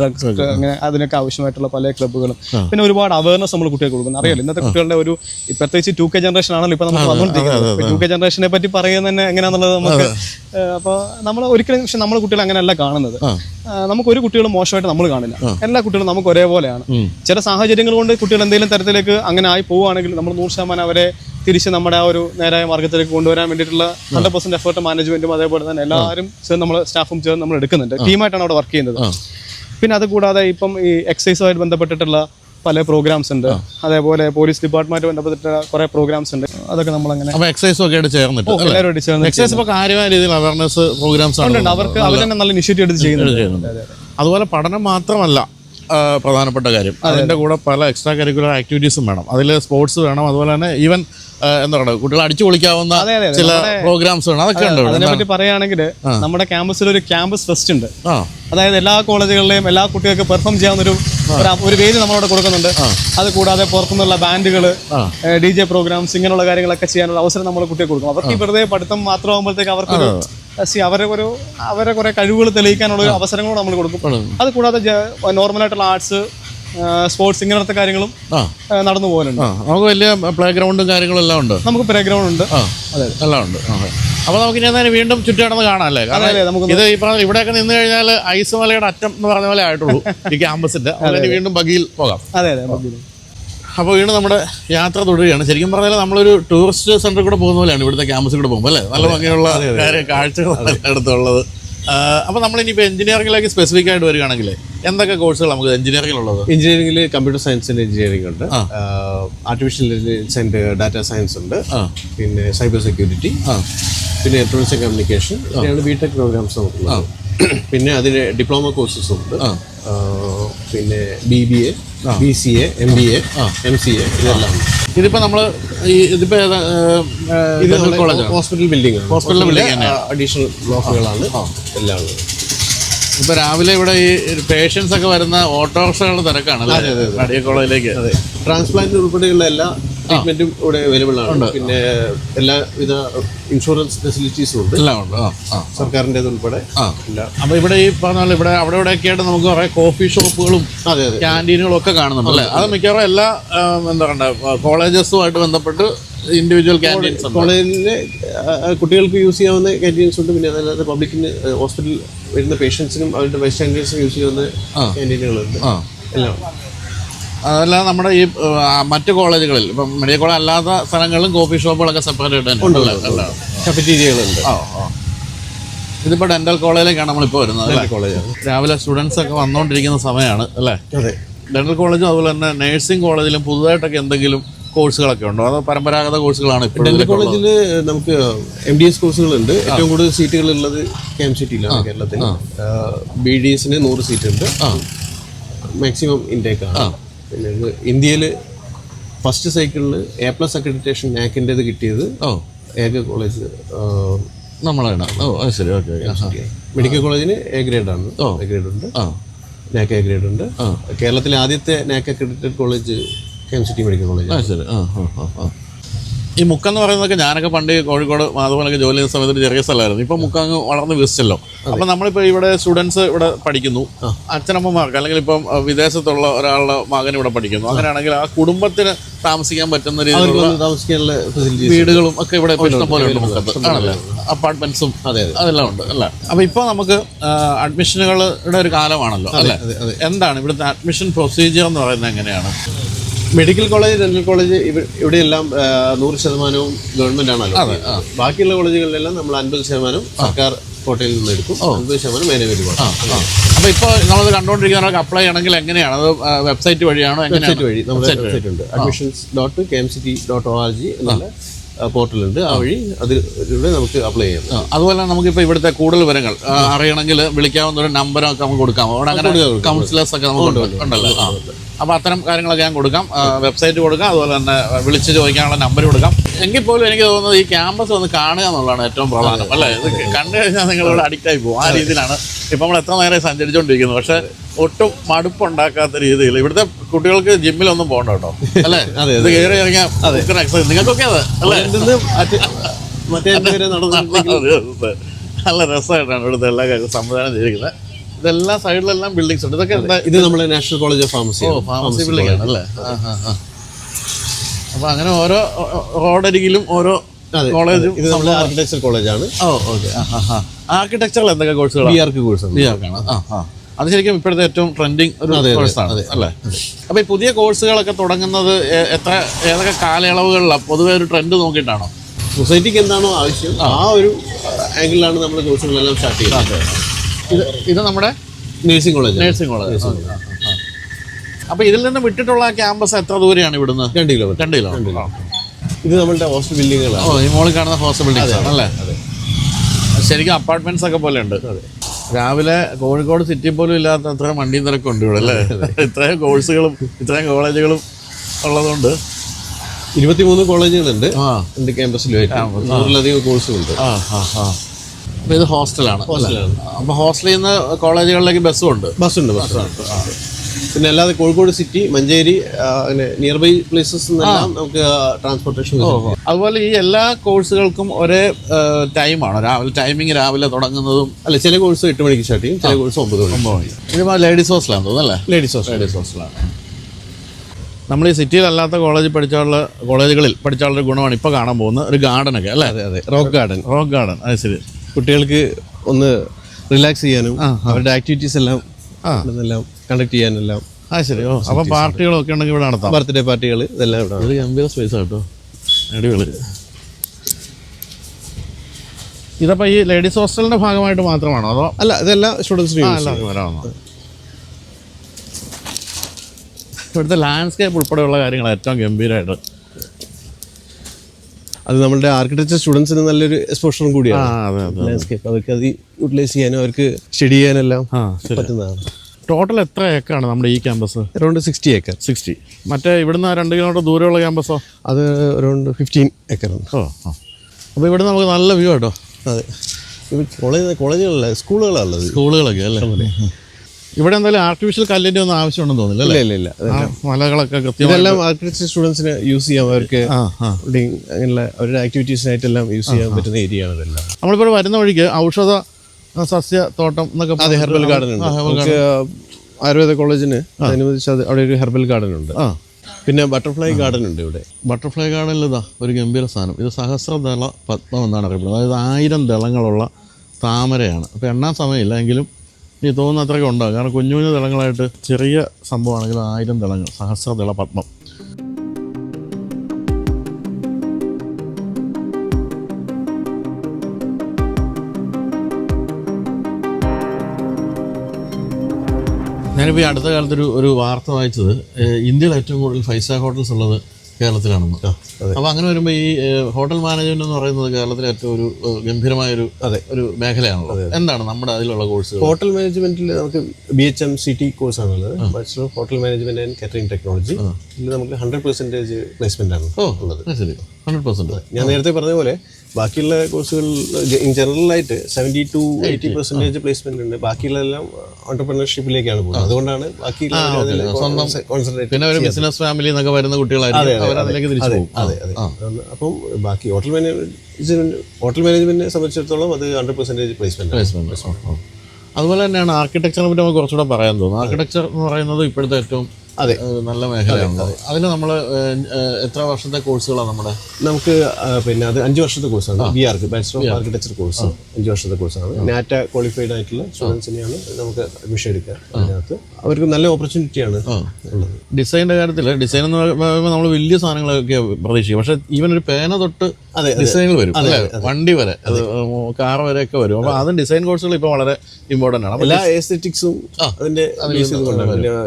ഡ്രഗ്സ് അങ്ങനെ അതിനൊക്കെ ആവശ്യമായിട്ടുള്ള പല ക്ലബ്ബുകളും. പിന്നെ ഒരുപാട് അവയർനെസ് നമ്മൾ കുട്ടികൾക്ക് കൊടുക്കുന്നത്. അറിയാലോ? ഇന്നത്തെ കുട്ടികളുടെ ഒരു പ്രത്യേകിച്ച് ടു കെ ജനറേഷൻ ആണല്ലോ ഇപ്പൊ നമ്മൾ വന്നുകൊണ്ടിരിക്കുന്നത് ടു കെ ജനറേഷനെ പറ്റി പറയുന്നത് തന്നെ എങ്ങനെയാണെന്നുള്ളത് നമുക്ക് അപ്പോൾ നമ്മൾ ഒരിക്കലും പക്ഷെ നമ്മൾ കുട്ടികൾ അങ്ങനെയല്ല കാണുന്നത്. നമുക്ക് ഒരു കുട്ടികളും മോശമായിട്ട് നമ്മൾ കാണില്ല. എല്ലാ കുട്ടികളും നമുക്ക് ഒരേപോലെയാണ്. ചില സാഹചര്യങ്ങൾ കൊണ്ട് കുട്ടികൾ എന്തെങ്കിലും തരത്തിലേക്ക് അങ്ങനെ ആയി പോവുകയാണെങ്കിൽ നമ്മൾ നൂറ് ശതമാനം അവരെ തിരിച്ച് നമ്മുടെ ആ ഒരു നേരായ മാർഗത്തിലേക്ക് കൊണ്ടുവരാൻ വേണ്ടിയിട്ടുള്ള ഹൺഡ്രഡ് പെർസെന്റ് എഫേർട്ട് മാനേജ്മെന്റും അതേപോലെ തന്നെ എല്ലാവരും ചേർന്ന് നമ്മൾ സ്റ്റാഫും ചേർന്ന് നമ്മൾ എടുക്കുന്നുണ്ട് ടീമായിട്ടാണ് അവിടെ വർക്ക് ചെയ്യുന്നത്. പിന്നെ അത് കൂടാതെ ഇപ്പം ഈ എക്സസൈസുമായിട്ട് ബന്ധപ്പെട്ടിട്ടുള്ള പല പ്രോഗ്രാംസ് ഉണ്ട്. അതേപോലെ പോലീസ് ഡിപ്പാർട്ട്മെന്റ് ബന്ധപ്പെട്ട കുറെ പ്രോഗ്രാംസ് ഉണ്ട്. അതൊക്കെ നമ്മൾ അങ്ങനെ അപ്പോൾ എക്സസൈസും ഒക്കെ ആയിട്ട് ചേർന്നിട്ട് എല്ലാവരും ചേർന്ന് എക്സസൈസ് ഇപ്പോൾ കാര്യമായ രീതിയിൽ അവയർനെസ് പ്രോഗ്രാംസ് ഉണ്ട് അവർക്ക് അവർ തന്നെ നല്ല ഇനിഷ്യേറ്റീവ് എടുത്ത് ചെയ്യുന്നുണ്ട്. അതുപോലെ പഠനം മാത്രമല്ല പ്രധാനപ്പെട്ട കാര്യം. അതിന്റെ കൂടെ പല എക്സ്ട്രാ കരിക്കുലർ ആക്ടിവിറ്റീസും വേണം. അതിൽ സ്പോർട്സ് വേണം. അതുപോലെ തന്നെ ഈവൻ എന്താ പറയുക കുട്ടികൾ അടിച്ചു പൊളിക്കാവുന്ന. ചില പ്രോഗ്രാംസ് ആണ് അതൊക്കെ ഉണ്ട്. അതിനെപ്പറ്റി പറയുകയാണെങ്കിൽ നമ്മുടെ ക്യാമ്പസിൽ ഒരു ക്യാമ്പസ് ഫെസ്റ്റ് ഉണ്ട്. അതായത് എല്ലാ കോളേജുകളിലെയും എല്ലാ കുട്ടികൾക്കും പെർഫോം ചെയ്യാവുന്ന ഒരു ഒരു- വേദി നമ്മളവിടെ കൊടുക്കുന്നുണ്ട്. അത് കൂടാതെ പുറത്തുനിന്നുള്ള ബാൻഡുകൾ ഡി ജെ പ്രോഗ്രാംസ് ഇങ്ങനെയുള്ള കാര്യങ്ങളൊക്കെ ചെയ്യാനുള്ള അവസരം നമ്മൾ കുട്ടികൾക്ക് കൊടുക്കും. അവർക്ക് ഈ വെറുതെ പഠിത്തം മാത്രമാകുമ്പോഴത്തേക്ക് അവർക്ക് സി അവരെ ഒരു അവരെ കുറെ കഴിവുകൾ തെളിയിക്കാനുള്ള അവസരങ്ങളും അവസരങ്ങൾ നമ്മൾ കൊടുക്കും. അത് കൂടാതെ നോർമലായിട്ടുള്ള ആർട്സ് സ്പോർട്സ് ഇങ്ങനത്തെ കാര്യങ്ങളും നടന്നു പോകാനുണ്ട്. നമുക്ക് വലിയ പ്ലേ ഗ്രൗണ്ടും കാര്യങ്ങളും എല്ലാം ഉണ്ട്. നമുക്ക് പ്ലേ ഗ്രൗണ്ട് ഉണ്ട് അതെ എല്ലാം ഉണ്ട്. അപ്പോൾ നമുക്ക് ഇനി നേരെ വീണ്ടും ചുറ്റുകടന്ന് കാണാം അല്ലേ? കാരണം ഇത് ഇപ്പൊ പറഞ്ഞ ഇവിടെയൊക്കെ നിന്ന് കഴിഞ്ഞാൽ ഐസ് മലയുടെ അറ്റം എന്ന് പറഞ്ഞ പോലെ ആയിട്ടുള്ളൂ ഈ ക്യാമ്പസിന്റെ. അതിന് വീണ്ടും ബഗിയിൽ പോകാം. അതെ അതെ. അപ്പോൾ വീണ്ടും നമ്മുടെ യാത്ര തുടരുകയാണ്. ശരിക്കും പറഞ്ഞാൽ നമ്മളൊരു ടൂറിസ്റ്റ് സെന്ററിൽ കൂടെ പോകുന്ന പോലെയാണ് ഇവിടുത്തെ ക്യാമ്പസിൽ കൂടെ പോകുമ്പോൾ അല്ലേ? നല്ല ഭംഗിയുള്ള കാഴ്ചകളാണ് അടുത്തുള്ളത്. അപ്പോൾ നമ്മൾ ഇനിയിപ്പോൾ എഞ്ചിനീയറിംഗിലേക്ക് സ്പെസിഫിക് ആയിട്ട് വരികയാണെങ്കിൽ എന്തൊക്കെ കോഴ്സുകൾ നമുക്ക് എഞ്ചിനീയറിംഗിലുള്ളത്? എഞ്ചിനീയറിംഗിൽ കമ്പ്യൂട്ടർ സയൻസിന്റെ എഞ്ചിനീയറിംഗ് ഉണ്ട്. Artificial intelligence and data science ഉണ്ട്. പിന്നെ സൈബർ സെക്യൂരിറ്റി പിന്നെ ഇലക്ട്രോണിക്സ് ആൻഡ് കമ്മ്യൂണിക്കേഷൻ ഇതാണ് ബി ടെക് പ്രോഗ്രാംസ് നോക്കുന്നത് പിന്നെ അതിന് ഡിപ്ലോമ കോഴ്സസ് ഉണ്ട്. പിന്നെ B B A B C A M B A M C A ഇതെല്ലാം ഇതിപ്പോ ഇതിപ്പോൾ നമ്മൾ ഈ ഇതിപ്പോൾ hospital building hospital building additional ബ്ലോക്കുകളാണ് എല്ലാം ഉള്ളത്. ഇപ്പൊ രാവിലെ ഇവിടെ ഈ പേഷ്യൻസ് ഒക്കെ വരുന്ന ഓട്ടോറിക്ഷകളുടെ തിരക്കാണ് മെഡിക്കൽ കോളേജിലേക്ക് ട്രാൻസ്പ്ലാന്റ് ഉൾപ്പെടെയുള്ള എല്ലാ ട്രീറ്റ്മെന്റും ഇവിടെ അവൈലബിൾ ആണ്. പിന്നെ എല്ലാവിധ ഇൻഷുറൻസ് ഫെസിലിറ്റീസും ഉണ്ട്. എല്ലാം ഉണ്ട്. സർക്കാരിന്റെ ഉൾപ്പെടെ അപ്പൊ ഇവിടെ ഈ പറഞ്ഞാൽ ഇവിടെ അവിടെ ഇവിടെ ഒക്കെ ആയിട്ട് നമുക്ക് കുറെ കോഫി ഷോപ്പുകളും അതെ അതെ. ക്യാന്റീനുകളും ഒക്കെ കാണുന്നുണ്ട് അല്ലേ? അത് മിക്കവാറും എല്ലാ എന്താ പറയുക കോളേജസുമായിട്ട് ബന്ധപ്പെട്ട് ഇൻഡിവിജ്വൽ ക്യാന്റീൻസ് കോളേജിലെ കുട്ടികൾക്ക് യൂസ് ചെയ്യാവുന്ന ക്യാന്റീൻസ് ഉണ്ട്. പിന്നെ അതല്ലാതെ പബ്ലിക്കിന് ഹോസ്പിറ്റലിൽ വരുന്ന പേഷ്യൻസിനും അവരുടെ വൈസ് ചാൻഡേഴ്സിനും യൂസ് ചെയ്യുന്ന ക്യാന്റീനുകളുണ്ട് എല്ലാം. ഉണ്ട്. അതല്ലാതെ നമ്മുടെ ഈ മറ്റു കോളേജുകളിൽ ഇപ്പം മെഡിക്കൽ കോളേജ് അല്ലാത്ത സ്ഥലങ്ങളിലും കോഫി ഷോപ്പുകളൊക്കെ സെപ്പറേറ്റ് ആയിട്ട്. കഫറ്റീരിയകളുണ്ട് ഇതിപ്പോൾ ഡെന്റൽ കോളേജിലേക്കാണ് നമ്മളിപ്പോൾ വരുന്നത് കോളേജ് രാവിലെ സ്റ്റുഡൻസ് ഒക്കെ വന്നുകൊണ്ടിരിക്കുന്ന സമയമാണ് അല്ലേ? അതെ. ഡെന്റൽ കോളേജും അതുപോലെ തന്നെ നഴ്സിംഗ് കോളേജിലും പുതുതായിട്ടൊക്കെ എന്തെങ്കിലും കോഴ്സുകളൊക്കെ ഉണ്ടോ. അതോ പരമ്പരാഗത കോഴ്സുകളാണ് ഡെന്റൽ കോളേജിൽ നമുക്ക് എം ഡി എസ് കോഴ്സുകളുണ്ട്. ഏറ്റവും കൂടുതൽ സീറ്റുകൾ ഉള്ളത് കെ എം സി ടിയിലാണ് കേരളത്തിൽ. ബി ഡി എസിന് നൂറ് സീറ്റ് ഉണ്ട് മാക്സിമം ഇൻടേക്ക് ആണ് പിന്നെ ഇന്ത്യയിൽ ഫസ്റ്റ് സൈക്കിളിൽ എ പ്ലസ് അക്രഡിറ്റേഷൻ നാക്കിന്റെത് കിട്ടിയത് ഓ. ഏക കോളേജ് നമ്മളാണ്. ഓ ശരി. ഓക്കെ മെഡിക്കൽ കോളേജിന് എ ഗ്രേഡ് ആണ് എ ഗ്രേഡ് ഉണ്ട് നാക്ക് എ ഗ്രേഡ് ഉണ്ട് കേരളത്തിലെ ആദ്യത്തെ NAAC accredited college K M C T medical college ആ ശരി ആ ആ ആ ആ. ഈ മുക്കെന്ന് പറയുന്നതൊക്കെ ഞാനൊക്കെ പണ്ട് കോഴിക്കോട് മാധവനൊക്കെ ജോലി ചെയ്യുന്ന സമയത്ത് ഒരു ചെറിയ സ്ഥലമായിരുന്നു. ഇപ്പം മുക്കങ്ങ് വളർന്ന് വികസിച്ചല്ലോ. അപ്പം നമ്മളിപ്പോൾ ഇവിടെ സ്റ്റുഡൻസ് ഇവിടെ പഠിക്കുന്നു. അച്ഛനമ്മമാർക്ക് അല്ലെങ്കിൽ ഇപ്പം അഹ്, വിദേശത്തുള്ള ഒരാളുടെ മകൻ ഇവിടെ പഠിക്കുന്നു. അങ്ങനെയാണെങ്കിൽ ആ കുടുംബത്തിന് താമസിക്കാൻ പറ്റുന്ന രീതിയിലുള്ള വന്ന് താമസിക്കാനുള്ള ഫെസിലിറ്റീസ് വീടുകളും ഒക്കെ ഇവിടെ ഇപ്പോൾ ഇഷ്ടം പോലെ ഉണ്ട് മുക്കത്ത്. ആണല്ലേ? അപ്പാർട്ട്മെന്റ്സും അതെ, അതെ. അതെല്ലാം ഉണ്ട് അല്ല? അപ്പോൾ ഇപ്പോൾ നമുക്ക് അഡ്മിഷനുകളുടെ ഒരു കാലമാണല്ലോ അല്ലേ? എന്താണ് ഇവിടുത്തെ അഡ്മിഷൻ പ്രൊസീജിയർ എന്ന് പറയുന്നത് എങ്ങനെയാണ്? മെഡിക്കൽ കോളേജ് ഡെന്റൽ കോളേജ് ഇവിടെ ഇവിടെയെല്ലാം നൂറ് ശതമാനവും ഗവൺമെന്റ് ആണല്ലോ. ബാക്കിയുള്ള കോളേജുകളിലെല്ലാം നമ്മൾ അൻപത് ശതമാനം സർക്കാർ കോട്ടയിൽ നിന്ന് എടുക്കും. അൻപത് ശതമാനം മാനേജ്മെന്റ് അപ്പോൾ ഇപ്പോൾ നമ്മളത് കണ്ടുകൊണ്ടിരിക്കുന്നവർക്ക് അപ്ലൈ ചെയ്യണമെങ്കിൽ എങ്ങനെയാണ്? അത് വെബ്സൈറ്റ് വഴിയാണോ? വെബ്സൈറ്റ് വഴി. നമ്മുടെ വെബ്സൈറ്റ് ഉണ്ട്. Admissions dot K M C T dot O R G എന്നുള്ള പോർട്ടലുണ്ട് ആ വഴി അതിലൂടെ നമുക്ക് അപ്ലൈ ചെയ്യാം. അതുപോലെ നമുക്ക് നമുക്കിപ്പോൾ ഇവിടുത്തെ കൂടുതൽ വിവരങ്ങൾ അറിയണമെങ്കിൽ വിളിക്കാവുന്ന ഒരു നമ്പറൊക്കെ നമുക്ക് കൊടുക്കാം. അവിടെ അങ്ങനെ കൗൺസിലേഴ്സ് ഒക്കെ നമുക്ക് ഉണ്ട്- ഉണ്ടല്ലോ. അപ്പോൾ അത്തരം കാര്യങ്ങളൊക്കെ ഞാൻ കൊടുക്കാം. വെബ്സൈറ്റ് കൊടുക്കാം. അതുപോലെ തന്നെ വിളിച്ച് ചോദിക്കാനുള്ള നമ്പർ കൊടുക്കാം. എങ്കിൽ പോലും എനിക്ക് തോന്നുന്നത് ഈ ക്യാമ്പസ് ഒന്ന് കാണുക എന്നുള്ളതാണ് ഏറ്റവും പ്രധാനം. അല്ലേ? ഇത് കണ്ടു കഴിഞ്ഞാൽ നിങ്ങളിവിടെ അഡിക്റ്റായി പോകും. ആ രീതിയിലാണ് ഇപ്പം നമ്മൾ എത്ര നേരം സഞ്ചരിച്ചുകൊണ്ടിരിക്കുന്നു പക്ഷേ ഒട്ടും മടുപ്പുണ്ടാക്കാത്ത രീതിയിൽ ഇവിടുത്തെ കുട്ടികൾക്ക് ജിമ്മിലൊന്നും പോകണ്ട കേട്ടോ. അല്ലേ? ഇത് കയറി ഇറങ്ങിയാൽ നിങ്ങൾക്കൊക്കെ അതെ അല്ലേ. നല്ല രസമായിട്ടാണ് ഇവിടുത്തെ എല്ലാ കാര്യവും സംവിധാനം ചെയ്തിരിക്കുന്നത്. ഇതെല്ലാം സൈഡിലെല്ലാം ബിൽഡിങ്സ് ഉണ്ട്. ഇതൊക്കെ ഇത് നമ്മുടെ national college of pharmacy oh pharmacy building ആണ് അല്ലേ? അപ്പൊ അങ്ങനെ ഓരോ റോഡരികിലും ഓരോ കോളേജും ഇത് നമ്മുടെ ആർക്കിടെക്ചർ കോളേജാണ് ഓ ഓക്കെ. ആർക്കിടെക്ചറിൽ എന്തൊക്കെ കോഴ്സുകൾ ബി ആർക്ക് കോഴ്സ് ബി ആർക്കാണ് ആ ആ. അത് ശരിക്കും ഇപ്പോഴത്തെ ഏറ്റവും ട്രെൻഡിങ് ഒരു കോഴ്സാണ് അല്ലേ? അപ്പൊ ഈ പുതിയ കോഴ്സുകളൊക്കെ തുടങ്ങുന്നത് എത്ര ഏതൊക്കെ കാലയളവുകളിലാണ് പൊതുവെ ഒരു ട്രെൻഡ് നോക്കിയിട്ടാണോ? സൊസൈറ്റിക്ക് എന്താണോ ആവശ്യം ആ. ഒരു ആംഗിളിലാണ് നമ്മൾ കോഴ്സുകളെല്ലാം സ്റ്റാർട്ട് ചെയ്യുന്നത്. ഇത് ഇത് നമ്മുടെ നേഴ്സിംഗ് കോളേജ് നേഴ്സിംഗ് കോളേജ് അപ്പൊ ഇതിൽ നിന്ന് വിട്ടിട്ടുള്ള ക്യാമ്പസ് എത്ര ദൂരെയാണ് ഇവിടുന്ന്? രണ്ട് കിലോ രണ്ട് കിലോ ഇത് നമ്മളുടെ ഹോസ്റ്റൽ ബിൽഡിങ്ങുകളാണ് ഈ മോളിൽ കാണുന്ന ഹോസ്റ്റൽ ബിൽഡിംഗ് അല്ലേ? ശരിക്കും അപ്പാർട്ട്മെന്റ്സ് ഒക്കെ പോലെ ഉണ്ട് രാവിലെ കോഴിക്കോട് സിറ്റി പോലും ഇല്ലാത്ത അത്ര വണ്ടി നിരക്കുണ്ട് ഇവിടെ അല്ലേ? ഇത്രയും കോഴ്സുകളും ഇത്രയും കോളേജുകളും ഉള്ളതുകൊണ്ട്. ഇരുപത്തിമൂന്ന് കോളേജുകളുണ്ട്. എന്റെ ക്യാമ്പസിലുമായിട്ട്. നൂറിലധികം കോഴ്സുകളുണ്ട് ആ ആ ആ. അപ്പൊ ഇത് ഹോസ്റ്റലാണ് അപ്പൊ ഹോസ്റ്റലിൽ നിന്ന് കോളേജുകളിലേക്ക് ബസ്സും ഉണ്ട്. ബസ്സുണ്ട് ബസ്സുണ്ട്. പിന്നെ അല്ലാതെ കോഴിക്കോട് സിറ്റി മഞ്ചേരി അങ്ങനെ നിയർ ബൈ പ്ലേസസ് എന്നെല്ലാം നമുക്ക് ട്രാൻസ്പോർട്ടേഷൻ അതുപോലെ ഈ എല്ലാ കോഴ്സുകൾക്കും ഒരേ ടൈമാണ് രാവിലെ ടൈമിങ് രാവിലെ തുടങ്ങുന്നതും അല്ല ചില കോഴ്സ് എട്ട് മണിക്ക് സ്റ്റാർട്ട് ചെയ്യും ചില കോഴ്സ് ഒമ്പത് മണി. ഇത് ലേഡീസ് ഹോസ്റ്റലാണ് തോന്നുന്നു അല്ലേ? ലേഡീസ് ഹോസ്റ്റൽ ലേഡീസ് ഹോസ്റ്റലാണ് നമ്മൾ ഈ സിറ്റിയിലല്ലാത്ത കോളേജിൽ പഠിച്ചുള്ള കോളേജുകളിൽ പഠിച്ചുള്ള ഗുണമാണ് ഇപ്പോൾ കാണാൻ പോകുന്നത് ഒരു ഗാർഡനൊക്കെ അല്ലേ? അതെ അതെ. റോക്ക് ഗാർഡൻ റോക്ക് ഗാർഡൻ അത് ശരി. കുട്ടികൾക്ക് ഒന്ന് റിലാക്സ് ചെയ്യാനും അവരുടെ ആക്ടിവിറ്റീസ് എല്ലാം. എല്ലാം കണ്ടക്ട് ചെയ്യാനെല്ലാം. ആ ശരി. ഓ അപ്പം പാർട്ടികളൊക്കെ ഉണ്ടെങ്കിൽ ഇവിടെ നടത്താം. ബർത്ത്ഡേ പാർട്ടികൾ ഇതെല്ലാം ഇവിടെ ഒരു ഗംഭീര സ്പേസ് കേട്ടോ. അടിപൊളി. ഇതപ്പോൾ ഈ ലേഡീസ് ഹോസ്റ്റലിന്റെ ഭാഗമായിട്ട് മാത്രമാണോ അതോ? അല്ല ഇതെല്ലാം സ്റ്റുഡൻസിന് ഇവിടുത്തെ ലാൻഡ്സ്കേപ്പ് ഉൾപ്പെടെയുള്ള കാര്യങ്ങൾ ഏറ്റവും ഗംഭീരമായിട്ട് അത് നമ്മുടെ ആർക്കിടെക്ചർ സ്റ്റുഡൻസിന് നല്ലൊരു എക്സ്പോഷറും കൂടിയാണ്. ലാൻഡ്സ്കേപ്പ് അവർക്ക് അത് യൂട്ടിലൈസ് ചെയ്യാനും അവർക്ക് സ്റ്റഡി ചെയ്യാനെല്ലാം പറ്റുന്നതാണ്. ടോട്ടൽ എത്ര ഏക്കറാണ് നമ്മുടെ ഈ campus around sixty acre sixty മറ്റേ ഇവിടുന്ന് രണ്ട് കിലോമീറ്റർ ദൂരെയുള്ള ക്യാമ്പസോ അത് അറൗണ്ട് ഫിഫ്റ്റീൻ ഏക്കറാണ് ഓ ആ. അപ്പോൾ ഇവിടുന്ന് നമുക്ക് നല്ല വ്യൂ കേട്ടോ അതെ. കോളേജ് കോളേജുകളല്ല സ്കൂളുകളാണുള്ളത് സ്കൂളുകളൊക്കെ അല്ലേ? ഇവിടെ എന്തായാലും ആർട്ടിഫിഷ്യൽ കല്ലിന്റെ ഒന്നും ആവശ്യമുണ്ടെന്ന് തോന്നുന്നില്ല ഇല്ല ഇല്ല മലകളൊക്കെ ഇതെല്ലാം ആർക്കിടെക്ചർ സ്റ്റുഡൻസിന് യൂസ് ചെയ്യാം അവർക്ക് അങ്ങനെയുള്ള അവരുടെ ആക്ടിവിറ്റീസിനായിട്ടെല്ലാം യൂസ് ചെയ്യാൻ പറ്റുന്ന ഏരിയ ആണ് ഇതെല്ലാം. നമ്മളിപ്പോൾ വരുന്ന വഴിക്ക് ഔഷധ സസ്യ തോട്ടം എന്നൊക്കെ അതെ ഹെർബൽ ഗാർഡൻ ഉണ്ട്. നമുക്ക് ആയുർവേദ കോളേജിന് അനുവദിച്ച അവിടെ ഒരു ഹെർബൽ ഗാർഡൻ ഉണ്ട്. പിന്നെ ബട്ടർഫ്ലൈ ഗാർഡൻ ഉണ്ട് ഇവിടെ. ബട്ടർഫ്ലൈ ഗാർഡനിൽ ഇതാ ഒരു ഗംഭീര സാധനം. ഇത് സഹസ്രദള പത്മം എന്നാണ് അറിയപ്പെടുന്നത്. അതായത് ആയിരം ദളങ്ങളുള്ള താമരയാണ്. അപ്പോൾ എണ്ണാൻ സമയമില്ല എങ്കിലും ഇനി തോന്നുന്ന അത്രയൊക്കെ ഉണ്ടാകും കാരണം കുഞ്ഞു കുഞ്ഞു ദളങ്ങളായിട്ട് ചെറിയ സംഭവമാണെങ്കിലും ആയിരം ദളങ്ങൾ സഹസ്രദള പത്മം. ഞാനിപ്പോൾ ഈ അടുത്ത കാലത്തൊരു ഒരു വാർത്ത വായിച്ചത് ഇന്ത്യയിൽ ഏറ്റവും കൂടുതൽ ഫൈവ് സ്റ്റാർ ഹോട്ടൽസ് ഉള്ളത് കേരളത്തിലാണെന്ന്. അപ്പോൾ അങ്ങനെ വരുമ്പോൾ ഈ ഹോട്ടൽ മാനേജ്മെന്റ് എന്ന് പറയുന്നത് കേരളത്തിലെ ഏറ്റവും ഒരു ഗംഭീരമായ ഒരു അതെ. ഒരു മേഖലയാണല്ലോ. എന്താണ് നമ്മുടെ അതിലുള്ള കോഴ്സ് ഹോട്ടൽ മാനേജ്മെന്റിൽ നമുക്ക് B H M C T course ആണുള്ളത് bachelor of hotel management and catering technology ഇതിൽ നമുക്ക് ഹൺഡ്രഡ് പെർസെന്റേജ് പ്ലേസ്മെന്റ് ആണ് ഉള്ളത്. ഹൺഡ്രഡ് പെർസെന്റ് ഞാൻ നേരത്തെ പറഞ്ഞ പോലെ ബാക്കിയുള്ള കോഴ്സുകൾ ഇൻ ജനറൽ ആയിട്ട് seventy to eighty percentage placement ഉണ്ട്. ബാക്കിയുള്ളതെല്ലാം ഓണ്ടർപ്രണർഷിപ്പിലേക്കാണ് പോകുന്നത്. അതുകൊണ്ടാണ് ബാക്കിയുള്ള കോൺസെൻട്രേറ്റ് പിന്നെ ഒരു ബിസിനസ് ഫാമിലി എന്നൊക്കെ വരുന്ന കുട്ടികളായിരിക്കും. അതെ അപ്പം ബാക്കി ഹോട്ടൽ മാനേജ്മെന്റ് ഹോട്ടൽ മാനേജ്മെന്റിനെ സംബന്ധിച്ചിടത്തോളം അത് ഹൺഡ്രഡ് പെർസെന്റേജ് പ്ലേസ്മെന്റ് പ്ലേസ്മെന്റ് അതുപോലെ തന്നെയാണ് ആർക്കിടെക്ചറിനെ പറ്റി നമുക്ക് കുറച്ചുകൂടെ പറയാൻ തോന്നുന്നു. ആർക്കിടെക്ചർ എന്ന് പറയുന്നത് ഇപ്പോഴത്തെ ഏറ്റവും അതെ. നല്ല മേഖലയാണ് അതിൽ നമ്മൾ എത്ര വർഷത്തെ കോഴ്സുകളാണ് നമ്മുടെ? നമുക്ക് പിന്നെ അത് അഞ്ച് വർഷത്തെ കോഴ്സാണ്. B Arch bachelor of architecture course അഞ്ച് വർഷത്തെ കോഴ്സാണ്. നാറ്റ ക്വാളിഫൈഡ് ആയിട്ടുള്ള സ്റ്റുഡൻസിനെയാണ് നമുക്ക് അഡ്മിഷൻ എടുക്കുക അതിനകത്ത്. അവർക്ക് നല്ല ഓപ്പർച്യൂണിറ്റിയാണ് ഉള്ളത്. ഡിസൈനിന്റെ കാര്യത്തിൽ ഡിസൈൻ എന്ന് പറയുമ്പോൾ നമ്മൾ വലിയ സാധനങ്ങളൊക്കെ പ്രതീക്ഷിക്കും. പക്ഷെ ഈവൻ ഒരു പേന തൊട്ട് അതെ, ഡിസൈനുകൾ വരും അല്ലേ? വണ്ടി വരെ. കാർ വരെ ഒക്കെ വരും. അപ്പോൾ അതും. ഡിസൈൻ കോഴ്സുകൾ ഇപ്പോൾ വളരെ ഇമ്പോർട്ടന്റ് ആണ്. എല്ലാ എസ്തെറ്റിക്സും അതിന്റെ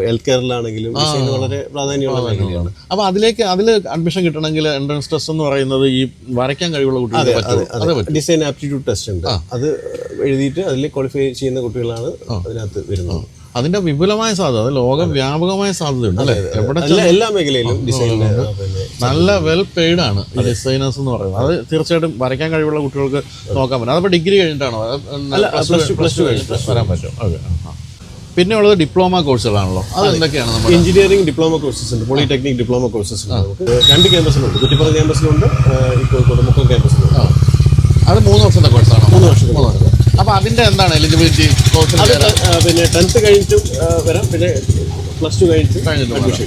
ഹെൽത്ത് കെയറിലാണെങ്കിലും ഡിസൈൻ വളരെ പ്രാധാന്യമുള്ള മേഖലയാണ്. അപ്പോൾ അതിലേക്ക് അതിൽ അഡ്മിഷൻ കിട്ടണമെങ്കിൽ എൻട്രൻസ് ടെസ്റ്റ് എന്ന് പറയുന്നത് ഈ വരയ്ക്കാൻ കഴിവുള്ള കുട്ടികൾ ഡിസൈൻ ആപ്റ്റിറ്റ്യൂഡ് ടെസ്റ്റ് ഉണ്ട്. അത് എഴുതിയിട്ട് അതിൽ ക്വാളിഫൈ ചെയ്യുന്ന കുട്ടികളാണ് അതിനകത്ത് വരുന്നത്. അതിന്റെ വിപുലമായ സാധ്യത ലോകം വ്യാപകമായ സാധ്യതയുണ്ട് അല്ലേ? എവിടെ എല്ലാ എല്ലാ മേഖലയിലും ഡിസൈൻ നല്ല വെൽ പെയ്ഡ് ആണ് ഈ ഡിസൈനേഴ്സ് എന്ന് പറയുന്നത്. അത് തീർച്ചയായിട്ടും വരയ്ക്കാൻ കഴിവുള്ള കുട്ടികൾക്ക് നോക്കാൻ പറ്റും. അതപ്പോൾ ഡിഗ്രി കഴിഞ്ഞിട്ടാണോ? പ്ലസ് ടു പ്ലസ് ടു കഴിഞ്ഞിട്ട് വരാൻ പറ്റും. ഓക്കെ പിന്നെ ഉള്ളത് ഡിപ്ലോമ കോഴ്സുകളാണല്ലോ. അത്. എന്തൊക്കെയാണ് നമ്മൾ എഞ്ചിനീയറിംഗ് ഡിപ്ലോമ കോഴ്സസ് ഉണ്ട് പോളിടെക്നിക് ഡിപ്ലോമ കോഴ്സസ് ഉണ്ട് നമുക്ക്. രണ്ട് ക്യാമ്പസിലുണ്ട് കുറ്റിപ്പുറം ക്യാമ്പസിലുണ്ട് ആ, ഈ കോഴിക്കോട് മുക്കം ക്യാമ്പസിലുണ്ട് അത് മൂന്ന് വർഷത്തെ കോഴ്സാണ്? മൂന്ന് വർഷം മൂന്ന് വർഷം. അപ്പോൾ അതിന്റെ എന്താണ് എലിജിബിലിറ്റി കോഴ്സ് പിന്നെ ടെൻത്ത് കഴിഞ്ഞു വരാം. പിന്നെ പ്ലസ് ടു കഴിഞ്ഞിട്ട്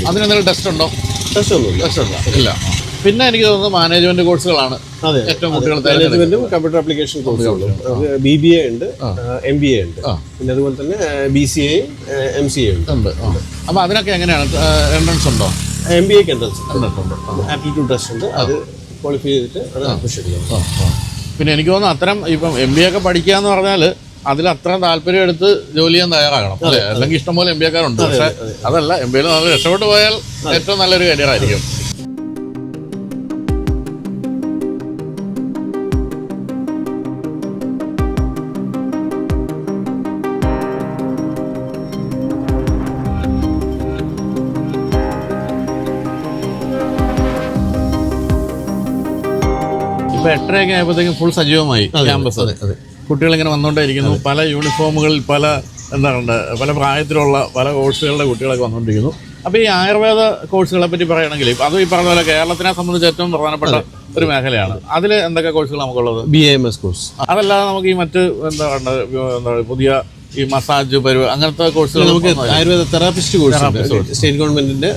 അതിനെന്തെങ്കിലും ടെസ്റ്റ് ഉണ്ടോ? ടെസ്റ്റ് ഒന്നും ടെസ്റ്റ് ഉണ്ടോ? ഇല്ല. പിന്നെ എനിക്ക് തോന്നുന്നത് മാനേജ്മെന്റ് കോഴ്സുകളാണ് ഏറ്റവും കുട്ടികൾ മാനേജ്മെന്റും കമ്പ്യൂട്ടർ ആപ്ലിക്കേഷൻ കോഴ്സുകളും ബി ബി എ ഉണ്ട് എം ബി എ ഉണ്ട്. പിന്നെ അതുപോലെ തന്നെ B C A M C A ഉണ്ട്. അപ്പോൾ അതിനൊക്കെ എങ്ങനെയാണ്? എൻട്രൻസ് ഉണ്ടോ? എം ബി എക്ക് എൻട്രൻസ് ആപ്റ്റിറ്റ്യൂഡ് ടെസ്റ്റ് ഉണ്ട്. അത് ക്വാളിഫൈ ചെയ്തിട്ട് അഡ്മിഷൻ എടുക്കുന്നത് പിന്നെ എനിക്ക് തോന്നുന്നു അത്തരം ഇപ്പം എം ബി എ ഒക്കെ പഠിക്കുക എന്ന് പറഞ്ഞാൽ അതിൽ അത്ര താല്പര്യം എടുത്ത് ജോലി ചെയ്യാൻ തയ്യാറാകണം. അല്ലേ? അല്ലെങ്കിൽ ഇഷ്ടംപോലെ എം ബി എക്കാരുണ്ട് പക്ഷേ അതല്ല എം ബി ബിയിൽ നല്ല രക്ഷപ്പെട്ടു പോയാൽ ഏറ്റവും നല്ലൊരു കരിയർ ആയിരിക്കും. ഇപ്പൊ എട്ടരയൊക്കെ ആയപ്പോഴത്തേക്കും ഫുൾ സജീവമായി ക്യാമ്പസ് കുട്ടികൾ ഇങ്ങനെ വന്നുകൊണ്ടേയിരിക്കുന്നു പല യൂണിഫോമുകൾ പല എന്താണ് പല പ്രായത്തിലുള്ള പല കോഴ്സുകളുടെ കുട്ടികളൊക്കെ വന്നുകൊണ്ടിരിക്കുന്നു. അപ്പോൾ ഈ ആയുർവേദ കോഴ്സുകളെ പറ്റി പറയുകയാണെങ്കിൽ അതും ഈ പറഞ്ഞ പോലെ കേരളത്തിനെ സംബന്ധിച്ച് ഏറ്റവും പ്രധാനപ്പെട്ട ഒരു മേഖലയാണ്. അതിൽ എന്തൊക്കെ കോഴ്സുകൾ നമുക്കുള്ളത്? ബി എം എസ് കോഴ്സ് അതല്ലാതെ നമുക്ക് ഈ മറ്റ് എന്താണ് എന്താ പുതിയ ഈ മസാജ് പരിവ് അങ്ങനത്തെ കോഴ്സുകൾ നമുക്ക് ആയുർവേദ തെറാപ്പിസ്റ്റ് കോഴ്സ് സ്റ്റേറ്റ് ഗവൺമെന്റിന്റെ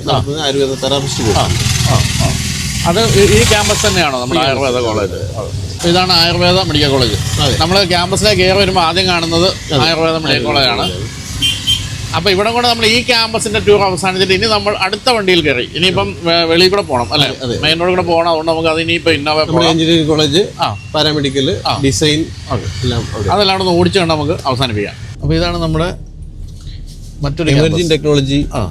ആയുർവേദ തെറാപ്പിസ്റ്റ് കോഴ്സ്. അത് ഈ- ക്യാമ്പസ് തന്നെയാണോ നമ്മുടെ ആയുർവേദ കോളേജ്? ഇതാണ് ആയുർവേദ മെഡിക്കൽ കോളേജ്. നമ്മൾ ക്യാമ്പസിലേക്ക് കയറി വരുമ്പോൾ ആദ്യം കാണുന്നത് ആയുർവേദ മെഡിക്കൽ കോളേജാണ്. അപ്പോൾ ഇവിടെ കൂടെ നമ്മൾ ഈ ക്യാമ്പസിന്റെ ടൂർ അവസാനിച്ചിട്ട് ഇനി നമ്മൾ അടുത്ത വണ്ടിയിൽ കയറി. ഇനിയിപ്പം വെളിയിൽ കൂടെ പോകണം അല്ലേ? മെയിൻ റോഡ് കൂടെ പോകണം. അതുകൊണ്ട് നമുക്ക് അത് ഇനിയിപ്പോൾ ഇന്നോവ എഞ്ചിനീയറിംഗ് കോളേജ് ആ. പാരാമെഡിക്കൽ ഡിസൈൻ അതെല്ലാം കൂടെ ഓടിച്ചു ഓടിച്ച് കണ്ട് നമുക്ക് അവസാനിപ്പിക്കാം. അപ്പോൾ ഇതാണ് നമ്മുടെ മറ്റൊരു എമർജിംഗ് ടെക്നോളജി ആ.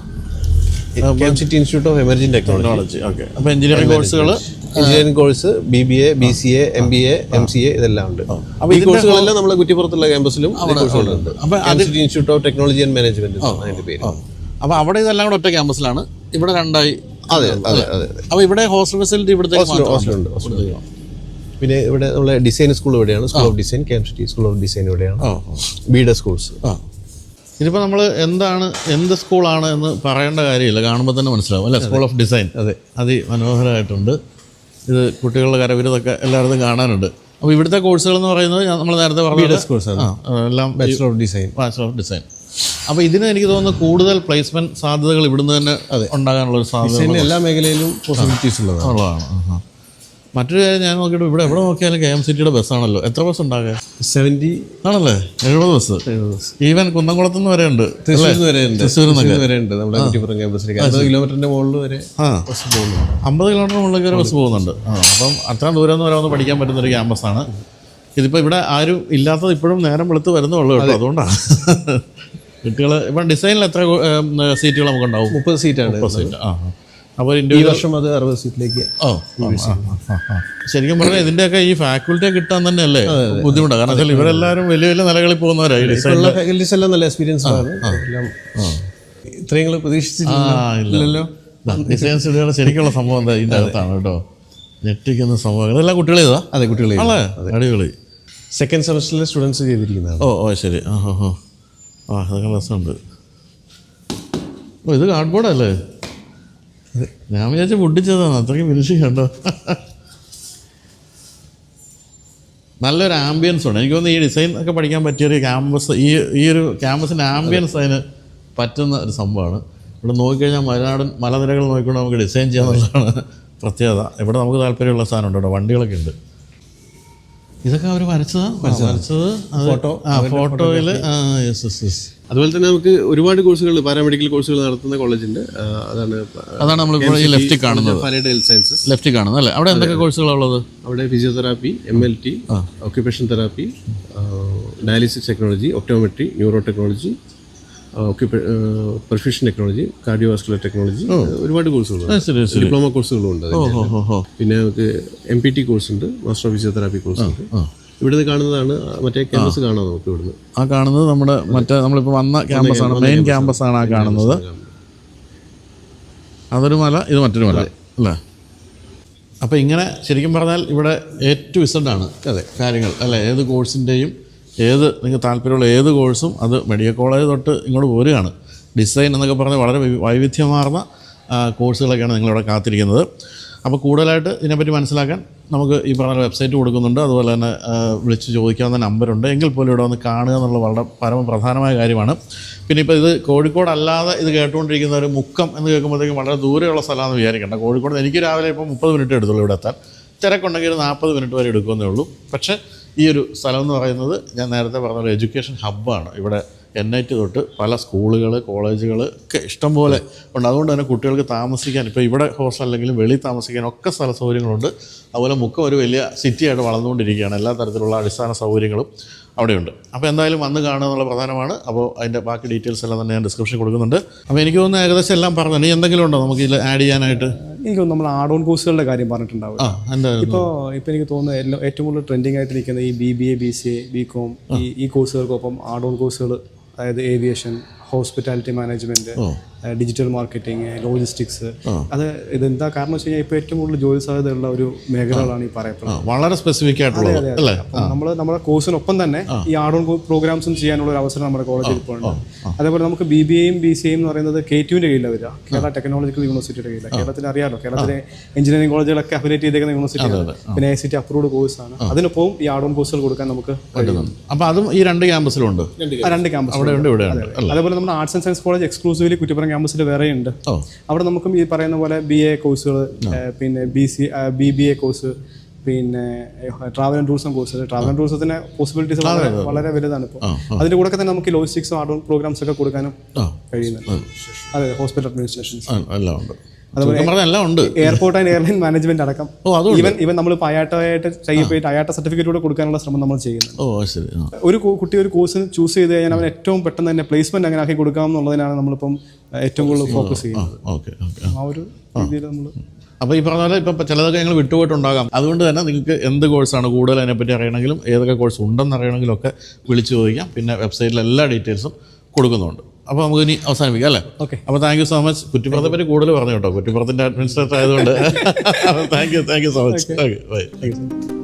K institute of emerging technology okay അപ്പോൾ എഞ്ചിനീയറിംഗ് കോഴ്സുകൾ engineering course B B A B C A M B A M C A ഇതെല്ലാം ഉണ്ട്. അപ്പോൾ ഈ കോഴ്സുകളെല്ലാം നമ്മുടെ കുറ്റിപ്പുറത്തുള്ള ക്യാമ്പസിലും കോഴ്സുകളുണ്ട് അപ്പോൾ city institute of technology and management അതിന്റെ പേര്. അപ്പോൾ അവിടെ ഇതെല്ലാം കൂടെ ഒറ്റ ക്യാമ്പസിലാണ് ഇവിടെ രണ്ടായി. അതെ അതെ അതെ അപ്പോൾ ഇവിടെ ഹോസ്റ്റൽ ഫെസിലിറ്റി ഇവിടുത്തെ ഹോസ്റ്റലുണ്ട് പിന്നെ ഇവിടെ നമ്മളെ ഡിസൈൻ സ്കൂൾ ഇവിടെയാണ്. School of design K M city school of design ഇവിടെയാണ് ബിയുടെ സ്കൂൾസ് ആ. ഇതിപ്പോൾ നമ്മൾ എന്താണ് എന്ത് സ്കൂളാണ് എന്ന് പറയേണ്ട കാര്യമില്ല. കാണുമ്പോൾ തന്നെ മനസ്സിലാവും അല്ലേ? സ്കൂൾ ഓഫ് ഡിസൈൻ അതെ. അതിമനോഹരമായിട്ടുണ്ട് ഇത് കുട്ടികളുടെ കരവിരുതൊക്കെ എല്ലായിടത്തും കാണാനുണ്ട്. അപ്പോൾ ഇവിടുത്തെ കോഴ്സുകൾ എന്ന് പറയുന്നത് നമ്മൾ നേരത്തെ പറഞ്ഞ എല്ലാം bachelor of design bachelor of design അപ്പോൾ ഇതിന് എനിക്ക് തോന്നുന്നു കൂടുതൽ പ്ലേസ്മെന്റ് സാധ്യതകൾ ഇവിടുന്ന് തന്നെ ഉണ്ടാകാനുള്ള ഒരു സാധ്യത എല്ലാ മേഖലയിലും പോസിബിലിറ്റീസ് ഉള്ളതാണ്. ഉള്ളതാണ്. മറ്റൊരു കാര്യം ഞാൻ നോക്കിയിട്ട് ഇവിടെ എവിടെ നോക്കിയാലും കെ എം സിറ്റിയുടെ ബസ്സാണല്ലോ എത്ര ബസ് ഉണ്ടാകുക സെവന്റി ആണല്ലേ? എഴുപത് ബസ് ഈവൻ കുന്നംകുളത്ത് നിന്ന് വരെ ഉണ്ട് തൃശ്ശൂർ വരെ ഉണ്ട്. വരെ ഉണ്ട്. നമ്മുടെ കുറ്റിപ്പുറം ക്യാമ്പസിലേക്ക് അമ്പത് കിലോമീറ്ററിന്റെ മുകളിൽ വരെ ആ. ബസ് പോകുന്നുണ്ട്. അമ്പത് കിലോമീറ്റർ മുകളിലേക്ക് ഒരു ബസ് പോകുന്നുണ്ട്. അപ്പം അത്രയും ദൂരം എന്ന് വരെ പഠിക്കാൻ പറ്റുന്ന ഒരു ആണ്. ഇതിപ്പോൾ ഇവിടെ ആരും ഇല്ലാത്തത് ഇപ്പോഴും നേരം വെളുത്ത് വരുന്നുള്ളൂ കേട്ടോ അതുകൊണ്ടാണ് കുട്ടികൾ ഇപ്പം ഡിസൈനിൽ എത്ര സീറ്റുകൾ നമുക്ക് ഉണ്ടാവും മുപ്പത് സീറ്റാണ് മുപ്പത് സീറ്റ് ആ. അപ്പോൾ ഈ വർഷം അത് അറുപത് സീറ്റിലേക്ക് ആ, ആ, ആ, ആ. ശരിക്കും പറഞ്ഞാൽ ഇതിന്റെയൊക്കെ ഈ ഫാക്കൽറ്റിയെ കിട്ടാൻ തന്നെയല്ലേ ബുദ്ധിമുട്ടാണ് കാരണം വെച്ചാൽ ഇവരെല്ലാവരും വലിയ വലിയ നിലകളിൽ പോകുന്നവരായി ഫാക്കൽറ്റീസ് എല്ലാം നല്ല എക്സ്പീരിയൻസ് ആണ്. എല്ലാം ഇത്രയും പ്രതീക്ഷിച്ചില്ലല്ലോ ആ ഡിസൈൻ സ്റ്റുഡിയോയുടെ ശരിക്കുള്ള സംഭവം എന്താ? ഇതിന്റെ അകത്താണ് കേട്ടോ. ഞെട്ടിക്കുന്ന സംഭവം. ഇതെല്ലാം കുട്ടികളെ അതെ കുട്ടികളെ അടിപൊളി. Second സെമസ്റ്ററിലെ students ചെയ്തിരിക്കുന്നതാണ്. ഓ ഓ ശരി. ആ ഹോ ഹോ ആ അതൊക്കെ രസമുണ്ട്. ഓ ഇത് കാർഡ്ബോർഡ് അല്ലേ? ഞാൻ വിചാരിച്ച പൊട്ടിച്ചതാണ്. അത്രയ്ക്ക് ഫിനിഷിങ് കണ്ടോ? നല്ലൊരു ആംബിയൻസ് ഉണ്ട്. എനിക്ക് തോന്നുന്നു ഈ ഡിസൈൻ ഒക്കെ പഠിക്കാൻ പറ്റിയ ഒരു ക്യാമ്പസ് ഈ ഈ ഒരു ക്യാമ്പസിന്റെ ആംബിയൻസ് അതിന് പറ്റുന്ന ഒരു സംഭവമാണ്. ഇവിടെ നോക്കിക്കഴിഞ്ഞാൽ മലനാടൻ മലനിരകൾ നോക്കിക്കൊണ്ട് നമുക്ക് ഡിസൈൻ ചെയ്യാന്നുള്ളതാണ് പ്രത്യേകത. ഇവിടെ നമുക്ക് താല്പര്യമുള്ള സാധനമുണ്ട് കേട്ടോ. വണ്ടികളൊക്കെ ഉണ്ട്. ഇതൊക്കെ അവർ വരച്ചതാ? വരച്ചത്. ഫോട്ടോ ആ ഫോട്ടോയിൽ ആ യെസ് യെസ് യെസ് അതുപോലെ തന്നെ നമുക്ക് ഒരുപാട് കോഴ്സുകൾ പാരാമെഡിക്കൽ കോഴ്സുകൾ നടത്തുന്ന കോളേജുണ്ട്. അതാണ് അതാണ് നമ്മൾ ഈ ലെഫ്റ്റിൽ കാണുന്നത്. പാലയുടെ ഹെൽത്ത് സയൻസസ് ലെഫ്റ്റിൽ കാണുന്നത് അല്ലേ? അവിടെ എന്തൊക്കെ കോഴ്സുകളാണ് ഉള്ളത് അവിടെ physiotherapy M L T occupation therapy dialysis technology optometry neuro technology perfusion technology cardiovascular technology ഒരുപാട് ശരി ഡിപ്ലോമ കോഴ്സുകളും ഉണ്ട് പിന്നെ നമുക്ക് എം പി ടി കോഴ്സ് ഉണ്ട് മാസ്റ്റർ ഓഫ് ഫിസിയോതെറാപ്പി കോഴ്സ് ഉണ്ട്. ഇവിടുന്ന് കാണുന്നതാണ് മറ്റേ ക്യാമ്പസ് കാണാം നമുക്ക് ഇവിടുന്ന്. ആ കാണുന്നത് നമ്മുടെ മറ്റേ നമ്മളിപ്പോൾ വന്ന ക്യാമ്പസ് ആണ് മെയിൻ ക്യാമ്പസ് ആണ് ആ കാണുന്നത്. അതൊരു മല ഇത് മറ്റൊരു മല അല്ലേ? അപ്പോൾ ഇങ്ങനെ ശരിക്കും പറഞ്ഞാൽ ഇവിടെ എ ടു ഇസഡ് ആണ്. അതെ. കാര്യങ്ങൾ അല്ലേ? ഏത് കോഴ്സിന്റെയും ഏത് നിങ്ങൾക്ക് താല്പര്യമുള്ള ഏത് കോഴ്സും അത് മെഡിക്കൽ കോളേജ് തൊട്ട് ഇങ്ങോട്ട് പോരുകയാണ്. ഡിസൈൻ എന്നൊക്കെ പറഞ്ഞ് വളരെ വൈവിധ്യമാർന്ന കോഴ്സുകളൊക്കെയാണ് നിങ്ങളിവിടെ കാത്തിരിക്കുന്നത്. അപ്പോൾ കൂടുതലായിട്ട് ഇതിനെപ്പറ്റി മനസ്സിലാക്കാൻ നമുക്ക് ഈ പറഞ്ഞ വെബ്സൈറ്റ് കൊടുക്കുന്നുണ്ട്. അതുപോലെ തന്നെ വിളിച്ച് ചോദിക്കാവുന്ന നമ്പറുണ്ട്. എങ്കിൽ പോലും ഇവിടെ വന്ന് കാണുക എന്നുള്ളത് വളരെ പരമപ്രധാനമായ കാര്യമാണ്. പിന്നെ ഇപ്പോൾ ഇത് കോഴിക്കോട് അല്ലാതെ ഇത് കേട്ടുകൊണ്ടിരിക്കുന്ന ഒരു മുക്കം എന്ന് കേൾക്കുമ്പോഴത്തേക്കും വളരെ ദൂരെയുള്ള സ്ഥലമാണെന്ന് വിചാരിക്കേണ്ട. കോഴിക്കോട് എനിക്ക് രാവിലെ ഇപ്പോൾ മുപ്പത് മിനിറ്റ് എടുത്തുള്ളൂ ഇവിടെ എത്താൻ. തിരക്കുണ്ടെങ്കിൽ ഒരു നാൽപ്പത് മിനിറ്റ് വരെ എടുക്കുമെന്നേ ഉള്ളൂ. പക്ഷേ ഈ ഒരു സ്ഥലം എന്ന് പറയുന്നത് ഞാൻ നേരത്തെ പറഞ്ഞ ഒരു എഡ്യൂക്കേഷൻ ഹബ്ബാണ്. ഇവിടെ എൻ ഐ ടി തൊട്ട് പല സ്കൂളുകൾ കോളേജുകൾ ഒക്കെ ഇഷ്ടംപോലെ ഉണ്ട്. അതുകൊണ്ട് തന്നെ കുട്ടികൾക്ക് താമസിക്കാൻ ഇപ്പോൾ ഇവിടെ ഹോസ്റ്റൽ അല്ലെങ്കിലും വെളിയിൽ താമസിക്കാൻ ഒക്കെ സ്ഥല സൗകര്യങ്ങളുണ്ട്. അതുപോലെ മുക്കം ഒരു വലിയ സിറ്റിയായിട്ട് വളർന്നുകൊണ്ടിരിക്കുകയാണ്. എല്ലാ തരത്തിലുള്ള അടിസ്ഥാന സൗകര്യങ്ങളും അവിടെയുണ്ട്. അപ്പോൾ എന്തായാലും വന്ന് കാണുക എന്നുള്ള പ്രധാനമാണ്. അപ്പോൾ അതിന്റെ ബാക്കി ഡീറ്റെയിൽസ് എല്ലാം തന്നെ ഞാൻ ഡിസ്ക്രിപ്ഷൻ കൊടുക്കുന്നുണ്ട്. അപ്പോൾ എനിക്ക് തോന്നുന്നു ഏകദേശം എല്ലാം പറഞ്ഞു. ഇനി എന്തെങ്കിലും ഉണ്ടോ നമുക്ക് ഇതിൽ ആഡ് ചെയ്യാനായിട്ട്? എനിക്ക് തോന്നുന്നു നമ്മൾ ആഡ് ഓൺ കോഴ്സുകളുടെ കാര്യം പറഞ്ഞിട്ടുണ്ടാവും. ഇപ്പോൾ ഇപ്പോൾ എനിക്ക് തോന്നുന്നത് എല്ലാം ഏറ്റവും കൂടുതൽ ട്രെൻഡിങ് ആയിട്ട് നിൽക്കുന്ന ഈ B B A B C A B Com ഈ ഈ കോഴ്സുകൾക്കൊപ്പം ആഡ് ഓൺ കോഴ്സുകൾ അതായത് aviation hospitality management digital marketing logistics അത് ഇതെന്താ കാരണം വെച്ച് കഴിഞ്ഞാൽ ഇപ്പോൾ ഏറ്റവും കൂടുതൽ ജോലി സാധ്യതയുള്ള ഒരു മേഖലകളാണ് ഈ പറയപ്പെടുന്നത്. വളരെ സ്പെസിഫിക് ആയിട്ടുള്ളത് അല്ലേ? നമ്മൾ നമ്മുടെ കോഴ്സിനൊപ്പം തന്നെ ഈ ആഡ് ഓൺ പ്രോഗ്രാംസും ചെയ്യാനുള്ള ഒരു അവസരം നമ്മുടെ കോളേജിൽ ഇപ്പോൾ ഉണ്ട് അതേപോലെ നമുക്ക് ബി ബി എയും ബി സി എയും എന്ന് പറയുന്നത് കെ ടുവിന്റെ കീഴിലാണ് വരിക. കേരള ടെക്നോളജിക്കൽ യൂണിവേഴ്സിറ്റിയുടെ കീഴിലാണ് കേരളത്തിൽ അറിയാമല്ലോ കേരളത്തിലെ എഞ്ചിനീയറിംഗ് കോളേജുകളൊക്കെ അഫിലേറ്റ് ചെയ്തേക്കുന്ന യൂണിവേഴ്സിറ്റിയാണ് പിന്നെ ഐ സി ടി അപ്രൂവ്ഡ് കോഴ്സാണ് അതിനൊപ്പം ഈ ആഡ് ഓൺ കോഴ്സുകൾ കൊടുക്കാൻ നമുക്ക് അപ്പോൾ അതും ഈ രണ്ട് ക്യാമ്പസിലുണ്ട് രണ്ട് ക്യാമ്പസ് അതേപോലെ നമ്മുടെ arts and science college exclusively Kuttippuram ക്യാമ്പസിൽ വേറെ ഉണ്ട് അവിടെ നമുക്കും ഈ പറയുന്ന പോലെ ബി എ കോഴ്സുകൾ പിന്നെ B C B B A course പിന്നെ travel and tourism course travel and ടൂറിസത്തിന് പോസിബിലിറ്റീസ് വളരെ വളരെ വലുതാണ് ഇപ്പോൾ അതിന്റെ കൂടെ തന്നെ നമുക്ക് ലോജിസ്റ്റിക്സും ആഡ് പ്രോഗ്രാംസ് ഒക്കെ കൊടുക്കാനും കഴിയുന്നുണ്ട്. അതെ ഹോസ്പിറ്റൽ അഡ്മിനിസ്ട്രേഷൻസ് എല്ലാം ഉണ്ട്. എല്ലാം ഉണ്ട്. എയർപോർട്ട് ആൻഡ് എയർലൈൻ മാനേജ്മെന്റ് അടക്കം. ഇവൻ ഈവൻ നമ്മൾ അയാട്ടമായിട്ട് ടൈപ്പ് അയാട്ട സർട്ടിഫിക്കറ്റ് കൂടെ കൊടുക്കാനുള്ള ശ്രമം നമ്മൾ ചെയ്യുന്നത് ഓ ശരി. ഒരു കുട്ടി ഒരു കോഴ്സ് ചൂസ് ചെയ്ത് കഴിഞ്ഞാൽ അവൻ ഏറ്റവും പെട്ടെന്ന് തന്നെ പ്ലേസ്മെന്റ് അങ്ങനെ ആക്കി കൊടുക്കാം എന്നുള്ളതിനാണ് നമ്മളിപ്പം ഏറ്റവും കൂടുതൽ ഫോക്കസ് ചെയ്യുന്നത്. ആ ഒരു രീതിയിൽ നമ്മൾ അപ്പോൾ ഈ പറഞ്ഞ പോലെ ഇപ്പം ചിലതൊക്കെ ഞങ്ങൾ വിട്ടുപോയിട്ടുണ്ടാകാം. അതുകൊണ്ട് തന്നെ നിങ്ങൾക്ക് എന്ത് കോഴ്സാണ് കൂടുതൽ അതിനെപ്പറ്റി അറിയണമെങ്കിലും ഏതൊക്കെ കോഴ്സ് ഉണ്ടെന്ന് അറിയണമെങ്കിലും ഒക്കെ വിളിച്ചു ചോദിക്കാം. പിന്നെ വെബ്സൈറ്റിൽ എല്ലാ ഡീറ്റെയിൽസും കൊടുക്കുന്നുണ്ട്. അപ്പോൾ നമുക്ക് ഇനി അവസാനിപ്പിക്കാം അല്ലേ? ഓക്കെ. അപ്പോൾ താങ്ക് യു സോ മച്ച് കുറ്റിപ്പുറത്തെ പറ്റി കൂടുതൽ പറഞ്ഞു കേട്ടോ കുറ്റിപ്പുറത്തിന്റെ അഡ്മിനിസ്ട്രേറ്റർ ആയതുകൊണ്ട് thank you thank you so much okay bye thank you.